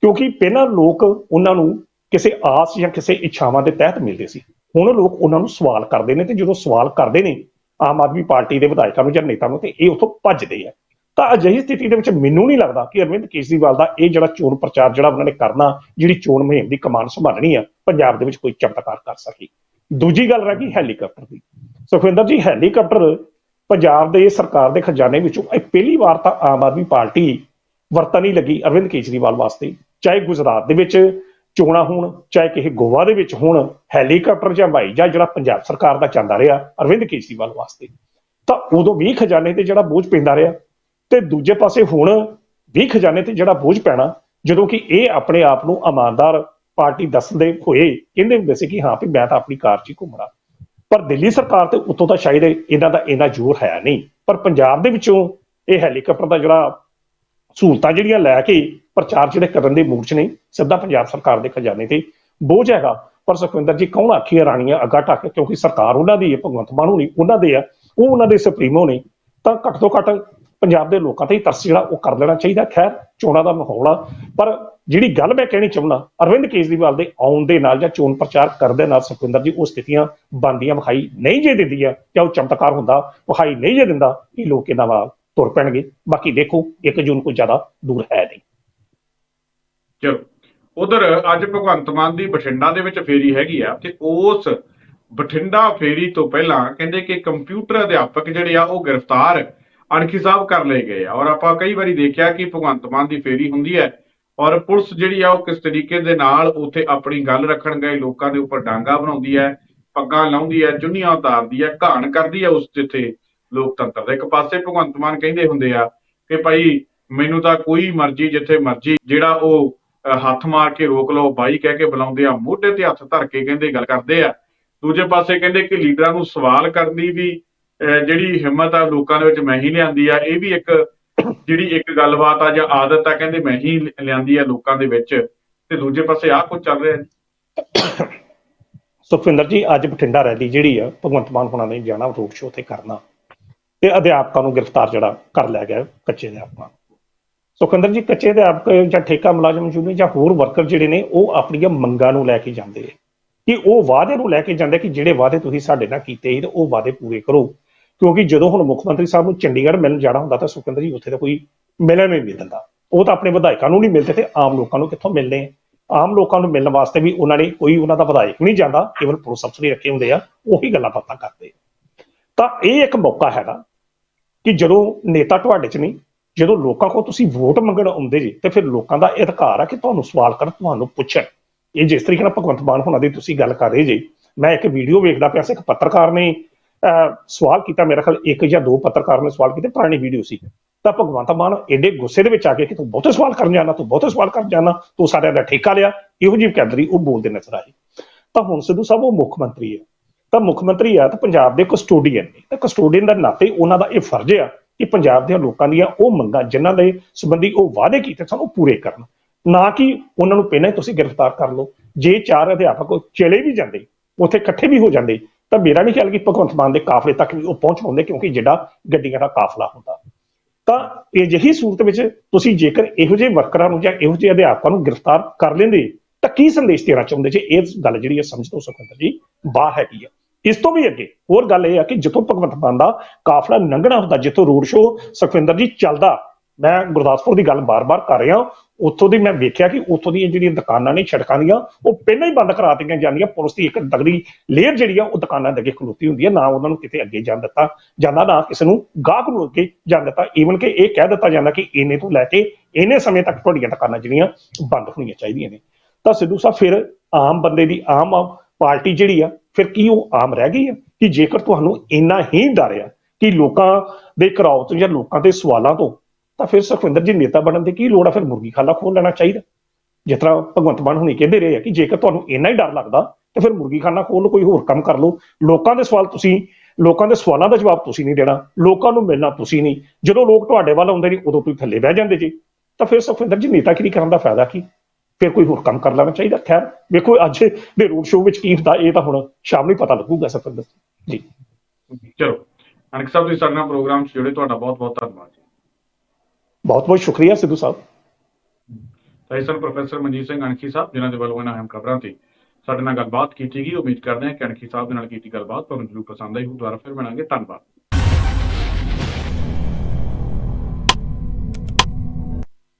ਕਿਉਂਕਿ ਪਹਿਲਾਂ ਲੋਕ ਉਹਨਾਂ ਨੂੰ ਕਿਸੇ ਆਸ ਜਾਂ ਕਿਸੇ ਇੱਛਾਵਾਂ ਦੇ ਤਹਿਤ ਮਿਲਦੇ ਸੀ। ਹੁਣ ਲੋਕ ਉਹਨਾਂ ਨੂੰ ਸਵਾਲ ਕਰਦੇ ਨੇ ਤੇ ਜਦੋਂ ਸਵਾਲ ਕਰਦੇ ਨੇ, ਆਮ ਆਦਮੀ ਪਾਰਟੀ ਦੇ ਵਿਧਾਇਕਾਂ ਨੂੰ ਜਾਂ ਨੇਤਾ ਨੂੰ ਤੇ ਇਹ ਉੱਥੋਂ ਭੱਜਦੇ ਆ। ਤਾਂ ਅਜਿਹੀ ਸਥਿਤੀ ਦੇ ਵਿੱਚ ਮੈਨੂੰ ਨਹੀਂ ਲੱਗਦਾ ਕਿ ਅਰਵਿੰਦ ਕੇਜਰੀਵਾਲ ਦਾ ਇਹ ਜਿਹੜਾ ਚੋਣ ਪ੍ਰਚਾਰ ਜਿਹੜਾ ਉਹਨਾਂ ਨੇ ਕਰਨਾ, ਜਿਹੜੀ ਚੋਣ ਮੁਹਿੰਮ ਦੀ ਕਮਾਨ ਸੰਭਾਲਣੀ ਆ, ਪੰਜਾਬ ਦੇ ਵਿੱਚ ਕੋਈ ਚਮਤਕਾਰ ਕਰ ਸਕੇ। ਦੂਜੀ ਗੱਲ ਰਹਿ ਗਈ ਹੈਲੀਕਾਪਟਰ ਦੀ। ਸੁਖਵਿੰਦਰ ਜੀ, ਹੈਲੀਕਾਪਟਰ ਪੰਜਾਬ ਦੇ ਸਰਕਾਰ ਦੇ ਖਜ਼ਾਨੇ ਵਿੱਚੋਂ ਇਹ ਪਹਿਲੀ ਵਾਰ ਤਾਂ ਆਮ ਆਦਮੀ ਪਾਰਟੀ ਵਰਤਣ ਹੀ ਲੱਗੀ ਅਰਵਿੰਦ ਕੇਜਰੀਵਾਲ ਵਾਸਤੇ। ਚਾਹੇ ਗੁਜਰਾਤ ਦੇ ਵਿੱਚ ਚੋਣਾਂ ਹੋਣ, ਚਾਹੇ ਕਿਸੇ ਗੋਆ ਦੇ ਵਿੱਚ ਹੋਣ, ਹੈਲੀਕਾਪਟਰ ਜਾਂ ਹਵਾਈ ਜਾਂ ਜਿਹੜਾ ਪੰਜਾਬ ਸਰਕਾਰ ਦਾ ਚੱਲਦਾ ਰਿਹਾ ਅਰਵਿੰਦ ਕੇਜਰੀਵਾਲ ਵਾਸਤੇ। ਤਾਂ ਉਦੋਂ ਵੀ ਖਜ਼ਾਨੇ ਤੇ ਜਿਹੜਾ ਬੋਝ ਪੈਂਦਾ ਰਿਹਾ। ਤੇ ਦੂਜੇ ਪਾਸੇ ਹੁਣ ਵੀ ਖਜ਼ਾਨੇ ਤੇ ਜਿਹੜਾ ਬੋਝ ਪੈਣਾ, ਜਦੋਂ ਕਿ ਇਹ ਆਪਣੇ ਆਪ ਨੂੰ ਇਮਾਨਦਾਰ ਪਾਰਟੀ ਦੱਸਦੇ ਹੋਏ, ਕਹਿੰਦੇ ਹੁੰਦੇ ਸੀ ਕਿ ਹਾਂ ਵੀ ਮੈਂ ਤਾਂ ਆਪਣੀ ਕਾਰ 'ਚ ਹੀ ਘੁੰਮਣਾ। ਪਰ ਦਿੱਲੀ ਸਰਕਾਰ ਤੇ ਉੱਤੋਂ ਤਾਂ ਸ਼ਾਇਦ ਇਹਨਾਂ ਦਾ ਇੰਨਾ ਜ਼ੋਰ ਹੈ ਨਹੀਂ। ਪਰ ਪੰਜਾਬ ਦੇ ਵਿੱਚੋਂ ਇਹ ਹੈਲੀਕਾਪਟਰ ਦਾ ਜਿਹੜਾ ਸਹੂਲਤਾਂ ਜਿਹੜੀਆਂ ਲੈ ਕੇ ਪ੍ਰਚਾਰ ਜਿਹੜੇ ਕਰਨ ਦੇ ਮੂਡ 'ਚ ਨਹੀਂ ਸਿੱਧਾ ਪੰਜਾਬ ਸਰਕਾਰ ਦੇ ਖਜ਼ਾਨੇ ਤੇ ਬੋਝ ਹੈਗਾ। ਪਰ ਸੁਖਵਿੰਦਰ ਜੀ, ਕੌਣ ਆਖੀ ਰਾਣੀਆਂ ਅੱਗਾ ਟੱਕ ਕਿਉਂਕਿ ਸਰਕਾਰ ਉਹਨਾਂ ਦੀ ਹੈ, ਭਗਵੰਤ ਮਾਨ ਹੋਣੀ ਉਹਨਾਂ ਦੇ ਆ, ਉਹ ਉਹਨਾਂ ਦੇ ਸੁਪਰੀਮੋ ਨੇ। ਤਾਂ ਘੱਟ ਤੋਂ ਘੱਟ ਪੰਜਾਬ ਦੇ ਲੋਕਾਂ ਤੇ ਹੀ ਤਰਸ ਜਿਹੜਾ ਉਹ ਕਰ ਲੈਣਾ ਚਾਹੀਦਾ। ਖੈਰ, ਚੋਣਾਂ ਦਾ ਮਾਹੌਲ ਆ, ਪਰ ਜਿਹੜੀ ਗੱਲ ਮੈਂ ਕਹਿਣੀ ਚਾਹੁੰਦਾ, ਅਰਵਿੰਦ ਕੇਜਰੀਵਾਲ ਦੇ ਆਉਣ ਦੇ ਨਾਲ ਜਾਂ ਚੋਣ ਪ੍ਰਚਾਰ ਕਰਨ ਦੇ ਨਾਲ ਸੁਖਵਿੰਦਰ ਜੀ, ਉਹ ਸਥਿਤੀਆਂ ਬਣਦੀਆਂ ਵਿਖਾਈ ਨਹੀਂ ਜੇ ਦਿੰਦੀ ਆ ਜਾਂ ਉਹ ਚਮਤਕਾਰ ਹੁੰਦਾ, ਵਿਖਾਈ ਨਹੀਂ ਜੇ ਦਿੰਦਾ ਇਹ ਲੋਕ ਇਹਨਾਂ ਨਾਲ ਤੁਰ ਪੈਣਗੇ। ਬਾਕੀ ਦੇਖੋ 1 ਜੂਨ ਕੋਈ ਜ਼ਿਆਦਾ ਦੂਰ ਹੈ ਨਹੀਂ। ਚਲੋ, ਉਧਰ ਅੱਜ ਭਗਵੰਤ ਮਾਨ ਦੀ ਬਠਿੰਡਾ ਦੇ ਵਿੱਚ ਫੇਰੀ ਹੈਗੀ ਆ ਤੇ ਉਸ ਬਠਿੰਡਾ ਫੇਰੀ ਤੋਂ ਪਹਿਲਾਂ ਕਹਿੰਦੇ ਕਿ ਕੰਪਿਊਟਰ ਅਧਿਆਪਕ ਜਿਹੜੇ ਆ, ਉਹ ਗ੍ਰਿਫਤਾਰ ਅਣਖੀ ਸਾਹਿਬ ਕਰ ਲਏ ਗਏ ਔਰ ਆਪਾਂ ਕਈ ਵਾਰੀ ਦੇਖਿਆ ਕਿ ਭਗਵੰਤ ਮਾਨ ਦੀ ਫੇਰੀ ਹੁੰਦੀ ਹੈ ਔਰ ਪੁਲਿਸ ਜਿਹੜੀ ਆ ਉਹ ਕਿਸ ਤਰੀਕੇ ਦੇ ਨਾਲ ਉੱਥੇ ਆਪਣੀ ਗੱਲ ਰੱਖਣ ਗਏ, ਲੋਕਾਂ ਦੇ ਉੱਪਰ ਡਾਂਗਾ ਬਣਾਉਂਦੀ ਹੈ, ਪੱਗਾਂ ਲਾਉਂਦੀ ਹੈ, ਚੁੰਨੀਆਂ ਉਤਾਰਦੀ ਹੈ, ਘਾਣ ਕਰਦੀ ਹੈ ਉਸ ਜਿੱਥੇ ਲੋਕਤੰਤਰ ਦਾ। ਇੱਕ ਪਾਸੇ ਭਗਵੰਤ ਮਾਨ ਕਹਿੰਦੇ ਹੁੰਦੇ ਆ ਕਿ ਭਾਈ ਮੈਨੂੰ ਤਾਂ ਕੋਈ ਮਰਜ਼ੀ, ਜਿੱਥੇ ਮਰਜ਼ੀ ਜਿਹੜਾ ਉਹ ਹੱਥ ਮਾਰ ਕੇ ਰੋਕ ਲਓ, ਬਾਈ ਕਹਿ ਕੇ ਬੁਲਾਉਂਦੇ ਆ, ਮੋਢੇ ਤੇ ਹੱਥ ਧਰ ਕੇ ਕਹਿੰਦੇ ਗੱਲ ਕਰਦੇ ਆ। ਦੂਜੇ ਪਾਸੇ ਕਹਿੰਦੇ ਕਿ ਲੀਡਰਾਂ ਨੂੰ ਸਵਾਲ ਕਰਨ ਦੀ ਵੀ ਜਿਹੜੀ ਹਿੰਮਤ ਆ ਲੋਕਾਂ ਦੇ ਵਿੱਚ ਮੈਂ ਹੀ ਲਿਆਂਦੀ ਆ, ਇਹ ਵੀ ਇੱਕ ਜਿਹੜੀ ਇੱਕ ਗੱਲਬਾਤ ਆ ਜਾਂ ਆਦਤ ਆ, ਕਹਿੰਦੇ ਮੈਂ ਹੀ ਲਿਆਂਦੀ ਆ ਲੋਕਾਂ ਦੇ ਵਿੱਚ ਤੇ ਦੂਜੇ ਪਾਸੇ ਆਹ ਕੁਝ ਚੱਲ ਰਿਹਾ ਜੀ। ਸੁਖਵਿੰਦਰ ਜੀ, ਅੱਜ ਬਠਿੰਡਾ ਰੈਲੀ ਜਿਹੜੀ ਆ, ਭਗਵੰਤ ਮਾਨ ਹੋਣਾ ਨੇ ਜਾਣਾ ਰੋਡ ਸ਼ੋਅ ਤੇ ਕਰਨਾ ਤੇ ਅਧਿਆਪਕਾਂ ਨੂੰ ਗ੍ਰਿਫਤਾਰ ਜਿਹੜਾ ਕਰ ਲਿਆ ਗਿਆ ਕੱਚੇ ਅਧਿਆਪਕਾਂ। ਨੂੰ। ਸੁਖਵਿੰਦਰ ਜੀ, ਕੱਚੇ ਅਧਿਆਪਕ ਜਾਂ ਠੇਕਾ ਮੁਲਾਜ਼ਮ ਯੂਨੀਅਨ ਜਾਂ ਹੋਰ ਵਰਕਰ ਜਿਹੜੇ ਨੇ, ਉਹ ਆਪਣੀਆਂ ਮੰਗਾਂ ਨੂੰ ਲੈ ਕੇ ਜਾਂਦੇ ਆ। ਕਿ ਉਹ ਵਾਅਦੇ ਨੂੰ ਲੈ ਕੇ ਜਾਂਦੇ ਕਿ ਜਿਹੜੇ ਵਾਅਦੇ ਤੁਸੀਂ ਸਾਡੇ ਨਾਲ ਕੀਤੇ ਸੀ, ਤੇ ਉਹ ਵਾਅਦੇ ਪੂਰੇ ਕਰੋ। ਕਿਉਂਕਿ ਜਦੋਂ ਹੁਣ ਮੁੱਖ ਮੰਤਰੀ ਸਾਹਿਬ ਨੂੰ ਚੰਡੀਗੜ੍ਹ ਮਿਲਣ ਜਾਣਾ ਹੁੰਦਾ ਤਾਂ ਸੁਖਿੰਦਰ ਜੀ ਉੱਥੇ ਤਾਂ ਕੋਈ ਮਿਲਣ ਨਹੀਂ ਮਿਲਦਾ ਉਹ ਤਾਂ ਆਪਣੇ ਵਿਧਾਇਕਾਂ ਨੂੰ ਨਹੀਂ ਮਿਲਦੇ ਤੇ ਆਮ ਲੋਕਾਂ ਨੂੰ ਕਿੱਥੋਂ ਮਿਲਣੇ ਆਮ ਲੋਕਾਂ ਨੂੰ ਮਿਲਣ ਵਾਸਤੇ ਵੀ ਉਹਨਾਂ ਨੇ ਕੋਈ ਉਹਨਾਂ ਦਾ ਵਿਧਾਇਕ ਨਹੀਂ ਜਾਂਦਾ, ਕੇਵਲ ਪੁਲਿਸ ਅਫਸਰ ਰੱਖੇ ਹੁੰਦੇ ਆ, ਉਹੀ ਗੱਲਾਂ ਬਾਤਾਂ ਕਰਦੇ ਤਾਂ ਇਹ ਇੱਕ ਮੌਕਾ ਹੈਗਾ ਕਿ ਜਦੋਂ ਨੇਤਾ ਤੁਹਾਡੇ ਚ ਨਹੀਂ ਜਦੋਂ ਲੋਕਾਂ ਕੋਲ ਤੁਸੀਂ ਵੋਟ ਮੰਗਣ ਆਉਂਦੇ ਜੀ, ਤੇ ਫਿਰ ਲੋਕਾਂ ਦਾ ਅਧਿਕਾਰ ਆ ਕਿ ਤੁਹਾਨੂੰ ਸਵਾਲ ਕਰਨ, ਤੁਹਾਨੂੰ ਪੁੱਛਣ। ਇਹ ਜਿਸ ਤਰੀਕੇ ਨਾਲ ਭਗਵੰਤ ਮਾਨ ਹੋਣਾ ਦੀ ਤੁਸੀਂ ਗੱਲ ਕਰ ਰਹੇ ਜੀ, ਮੈਂ ਇੱਕ ਵੀਡੀਓ ਵੇਖਦਾ ਪਿਆ ਸੀ, ਇੱਕ ਪੱਤਰਕਾਰ ਨੇ ਸਵਾਲ ਕੀਤਾ, ਮੇਰੇ ਖਿਆਲ ਇੱਕ ਜਾਂ ਦੋ ਪੱਤਰਕਾਰ ਨੇ ਸਵਾਲ ਕੀਤੇ, ਪੁਰਾਣੀ ਵੀਡੀਓ ਸੀ। ਤਾਂ ਭਗਵੰਤ ਮਾਨ ਐਡੇ ਗੁੱਸੇ ਦੇ ਵਿੱਚ ਆ ਕੇ ਕਿ ਤੂੰ ਬਹੁਤੇ ਸਵਾਲ ਕਰਨ ਜਾਣਾ, ਤੂੰ ਬਹੁਤੇ ਸਵਾਲ ਕਰਨ ਜਾਣਾ, ਤੂੰ ਸਾਰਿਆਂ ਦਾ ਠੇਕਾ ਲਿਆ, ਇਹੋ ਜਿਹੀ ਕੈਦਰੀ ਉਹ ਬੋਲਦੇ ਨਜ਼ਰ ਆਏ। ਤਾਂ ਹੁਣ ਸਿੱਧੂ ਸਾਹਿਬ, ਉਹ ਮੁੱਖ ਮੰਤਰੀ ਹੈ ਤਾਂ ਮੁੱਖ ਮੰਤਰੀ ਆ ਤਾਂ ਪੰਜਾਬ ਦੇ ਕਸਟੋਡੀਅਨ ਨੇ। ਤਾਂ ਕਸਟੋਡੀਅਨ ਦਾ ਨਾਤੇ ਉਹਨਾਂ ਦਾ ਇਹ ਫਰਜ਼ ਆ ਕਿ ਪੰਜਾਬ ਦੇ ਲੋਕਾਂ ਦੀਆਂ ਉਹ ਮੰਗਾਂ, ਜਿਨ੍ਹਾਂ ਦੇ ਸੰਬੰਧੀ ਉਹ ਵਾਅਦੇ ਕੀਤੇ ਸਨ, ਉਹ ਪੂਰੇ ਕਰਨ। ਨਾ ਕਿ ਉਹਨਾਂ ਨੂੰ ਪਹਿਲਾਂ ਹੀ ਤੁਸੀਂ ਗ੍ਰਿਫਤਾਰ ਕਰ ਲਓ। ਜੇ ਚਾਰ ਅਧਿਆਪਕ ਚਲੇ ਵੀ ਜਾਂਦੇ, ਉੱਥੇ ਇਕੱਠੇ ਵੀ ਹੋ ਜਾਂਦੇ ਤਾਂ ਮੇਰਾ ਨਹੀਂ ਖਿਆਲ ਕਿ ਭਗਵੰਤ ਮਾਨ ਦੇ ਕਾਫਲੇ ਤੱਕ ਵੀ ਉਹ ਪਹੁੰਚ ਪਾਉਂਦੇ, ਕਿਉਂਕਿ ਜਿਹੜਾ ਗੱਡੀਆਂ ਦਾ ਕਾਫਲਾ ਹੁੰਦਾ। ਤਾਂ ਅਜਿਹੀ ਸੂਰਤ ਵਿੱਚ ਤੁਸੀਂ ਜੇਕਰ ਇਹੋ ਜਿਹੇ ਵਰਕਰਾਂ ਨੂੰ ਜਾਂ ਇਹੋ ਜਿਹੇ ਅਧਿਆਪਕਾਂ ਨੂੰ ਗ੍ਰਿਫਤਾਰ ਕਰ ਲੈਂਦੇ, ਤਾਂ ਕੀ ਸੰਦੇਸ਼ ਦੇਣਾ ਚਾਹੁੰਦੇ ਜੇ ਇਹ ਗੱਲ ਜਿਹੜੀ ਹੈ ਸਮਝ ਤੋਂ ਸੁਖਵਿੰਦਰ ਜੀ ਬਾਹਰ ਹੈਗੀ ਹੈ। ਇਸ ਤੋਂ ਵੀ ਅੱਗੇ ਹੋਰ ਗੱਲ ਇਹ ਆ ਕਿ ਜਿੱਥੋਂ ਭਗਵੰਤ ਮਾਨ ਦਾ ਕਾਫਲਾ ਲੰਘਣਾ ਹੁੰਦਾ, ਜਿੱਥੋਂ ਰੋਡ ਸ਼ੋਅ ਸੁਖਵਿੰਦਰ ਜੀ ਚੱਲਦਾ, ਮੈਂ ਗੁਰਦਾਸਪੁਰ ਦੀ ਗੱਲ ਬਾਰ-ਬਾਰ ਕਰ ਰਿਹਾ ਉੱਥੋਂ ਦੀ ਮੈਂ ਵੇਖਿਆ ਕਿ ਉੱਥੋਂ ਦੀਆਂ ਜਿਹੜੀਆਂ ਦੁਕਾਨਾਂ ਨੇ ਛੜਕਾਂ ਦੀਆਂ, ਉਹ ਪਹਿਲਾਂ ਹੀ ਬੰਦ ਕਰਾ ਦਿੱਤੀਆਂ ਜਾਂਦੀਆਂ। ਪੁਲਿਸ ਦੀ ਇੱਕ ਤਗੜੀ ਲੇਅਰ ਜਿਹੜੀ ਆ, ਉਹ ਦੁਕਾਨਾਂ ਦੇ ਅੱਗੇ ਖਲੋਤੀ ਹੁੰਦੀ ਹੈ ਨਾ ਉਹਨਾਂ ਨੂੰ ਕਿਤੇ ਅੱਗੇ ਜਾਣ ਦਿੱਤਾ ਜਾਂਦਾ, ਨਾ ਕਿਸੇ ਨੂੰ ਗਾਹਕ ਨੂੰ ਅੱਗੇ ਜਾਣ ਦਿੱਤਾ। ਈਵਨ ਕਿ ਇਹ ਕਹਿ ਦਿੱਤਾ ਜਾਂਦਾ ਕਿ ਇਹਨੇ ਤੋਂ ਲੈ ਕੇ ਇਹਨੇ ਸਮੇਂ ਤੱਕ ਤੁਹਾਡੀਆਂ ਦੁਕਾਨਾਂ ਜਿਹੜੀਆਂ ਬੰਦ ਹੋਣੀਆਂ ਚਾਹੀਦੀਆਂ ਨੇ। ਤਾਂ ਸਿੱਧੂ ਸਾਹਿਬ, ਫਿਰ ਆਮ ਬੰਦੇ ਦੀ ਆਮ ਪਾਰਟੀ ਜਿਹੜੀ ਆ, ਫਿਰ ਕੀ ਉਹ ਆਮ ਰਹਿ ਗਈ ਆ? ਕਿ ਜੇਕਰ ਤੁਹਾਨੂੰ ਇੰਨਾ ਹੀ ਡਰ ਆ ਕਿ ਲੋਕਾਂ ਦੇ ਘਰਾਓ ਤੋਂ ਜਾਂ ਲੋਕਾਂ ਦੇ ਸਵਾਲਾਂ ਤੋਂ ਤਾਂ ਫਿਰ ਸੁਖਵਿੰਦਰ ਜੀ ਨੇਤਾ ਬਣਨ ਦੀ ਕੀ ਲੋੜ ਆ? ਫਿਰ ਮੁਰਗੀ ਖਾਲਾ ਖੋਲ ਲੈਣਾ ਚਾਹੀਦਾ। ਜਿਸ ਤਰ੍ਹਾਂ ਭਗਵੰਤ ਮਾਨ ਹੁਣੀ ਕਹਿੰਦੇ ਰਹੇ ਆ ਕਿ ਜੇਕਰ ਤੁਹਾਨੂੰ ਇੰਨਾ ਹੀ ਡਰ ਲੱਗਦਾ ਤਾਂ ਫਿਰ ਮੁਰਗੀ ਖਾਨਾ ਖੋਲ ਲਓ, ਕੋਈ ਹੋਰ ਕੰਮ ਕਰ ਲਓ। ਲੋਕਾਂ ਦੇ ਸਵਾਲ ਤੁਸੀਂ ਲੋਕਾਂ ਦੇ ਸਵਾਲਾਂ ਦਾ ਜਵਾਬ ਤੁਸੀਂ ਨਹੀਂ ਦੇਣਾ ਲੋਕਾਂ ਨੂੰ ਮਿਲਣਾ ਤੁਸੀਂ ਨਹੀਂ। ਜਦੋਂ ਲੋਕ ਤੁਹਾਡੇ ਵੱਲ ਆਉਂਦੇ ਨੇ ਉਦੋਂ ਤੁਸੀਂ ਥੱਲੇ ਬਹਿ ਜਾਂਦੇ ਜੀ। ਤਾਂ ਫਿਰ ਸੁਖਵਿੰਦਰ ਜੀ ਨੇਤਾ ਨੇਤਾਗਿਰੀ ਕਰਨ ਦਾ ਫਾਇਦਾ ਕੀ? ਫਿਰ ਕੋਈ ਹੋਰ ਕੰਮ ਕਰ ਲੈਣਾ ਚਾਹੀਦਾ? ਖੈਰ ਵੇਖੋ ਅੱਜ ਦੇ ਰੋਡ ਸ਼ੋਅ ਵਿੱਚ ਕੀ ਹੁੰਦਾ ਇਹ ਤਾਂ ਹੁਣ ਸ਼ਾਮ ਨੂੰ ਪਤਾ ਲੱਗੂਗਾ ਸੁਖਵਿੰਦਰ ਜੀ। ਚਲੋ ਅਨਕ ਸਾਹਿਬ ਤੁਸੀਂ ਸਾਡੇ ਨਾਲ ਪ੍ਰੋਗਰਾਮ 'ਚ ਜੁੜੇ ਤੁਹਾਡਾ ਬਹੁਤ ਬਹੁਤ ਧੰਨਵਾਦ ਜੀ। ਬਹੁਤ ਬਹੁਤ ਸ਼ੁਕਰੀਆ ਸਿੱਧੂ ਸਾਹਿਬ। ਤਾਂ ਇਸ ਸਨ ਪ੍ਰੋਫੈਸਰ ਮਨਜੀਤ ਸਿੰਘ ਅਣਖੀ ਸਾਹਿਬ, ਜਿਨ੍ਹਾਂ ਦੇ ਵੱਲੋਂ ਇਹਨਾਂ ਅਹਿਮ ਖਬਰਾਂ ਤੇ ਸਾਡੇ ਨਾਲ ਗੱਲਬਾਤ ਕੀਤੀ ਗਈ, ਉਮੀਦ ਕਰਦੇ ਹਾਂ ਕਿ ਅਣਖੀ ਸਾਹਿਬ ਦੇ ਨਾਲ ਕੀਤੀ ਗੱਲਬਾਤ ਤੁਹਾਨੂੰ ਜ਼ਰੂਰ ਪਸੰਦ ਆਈ ਹੋਊ। ਦੁਬਾਰਾ ਫਿਰ ਮਿਲਾਂਗੇ, ਧੰਨਵਾਦ।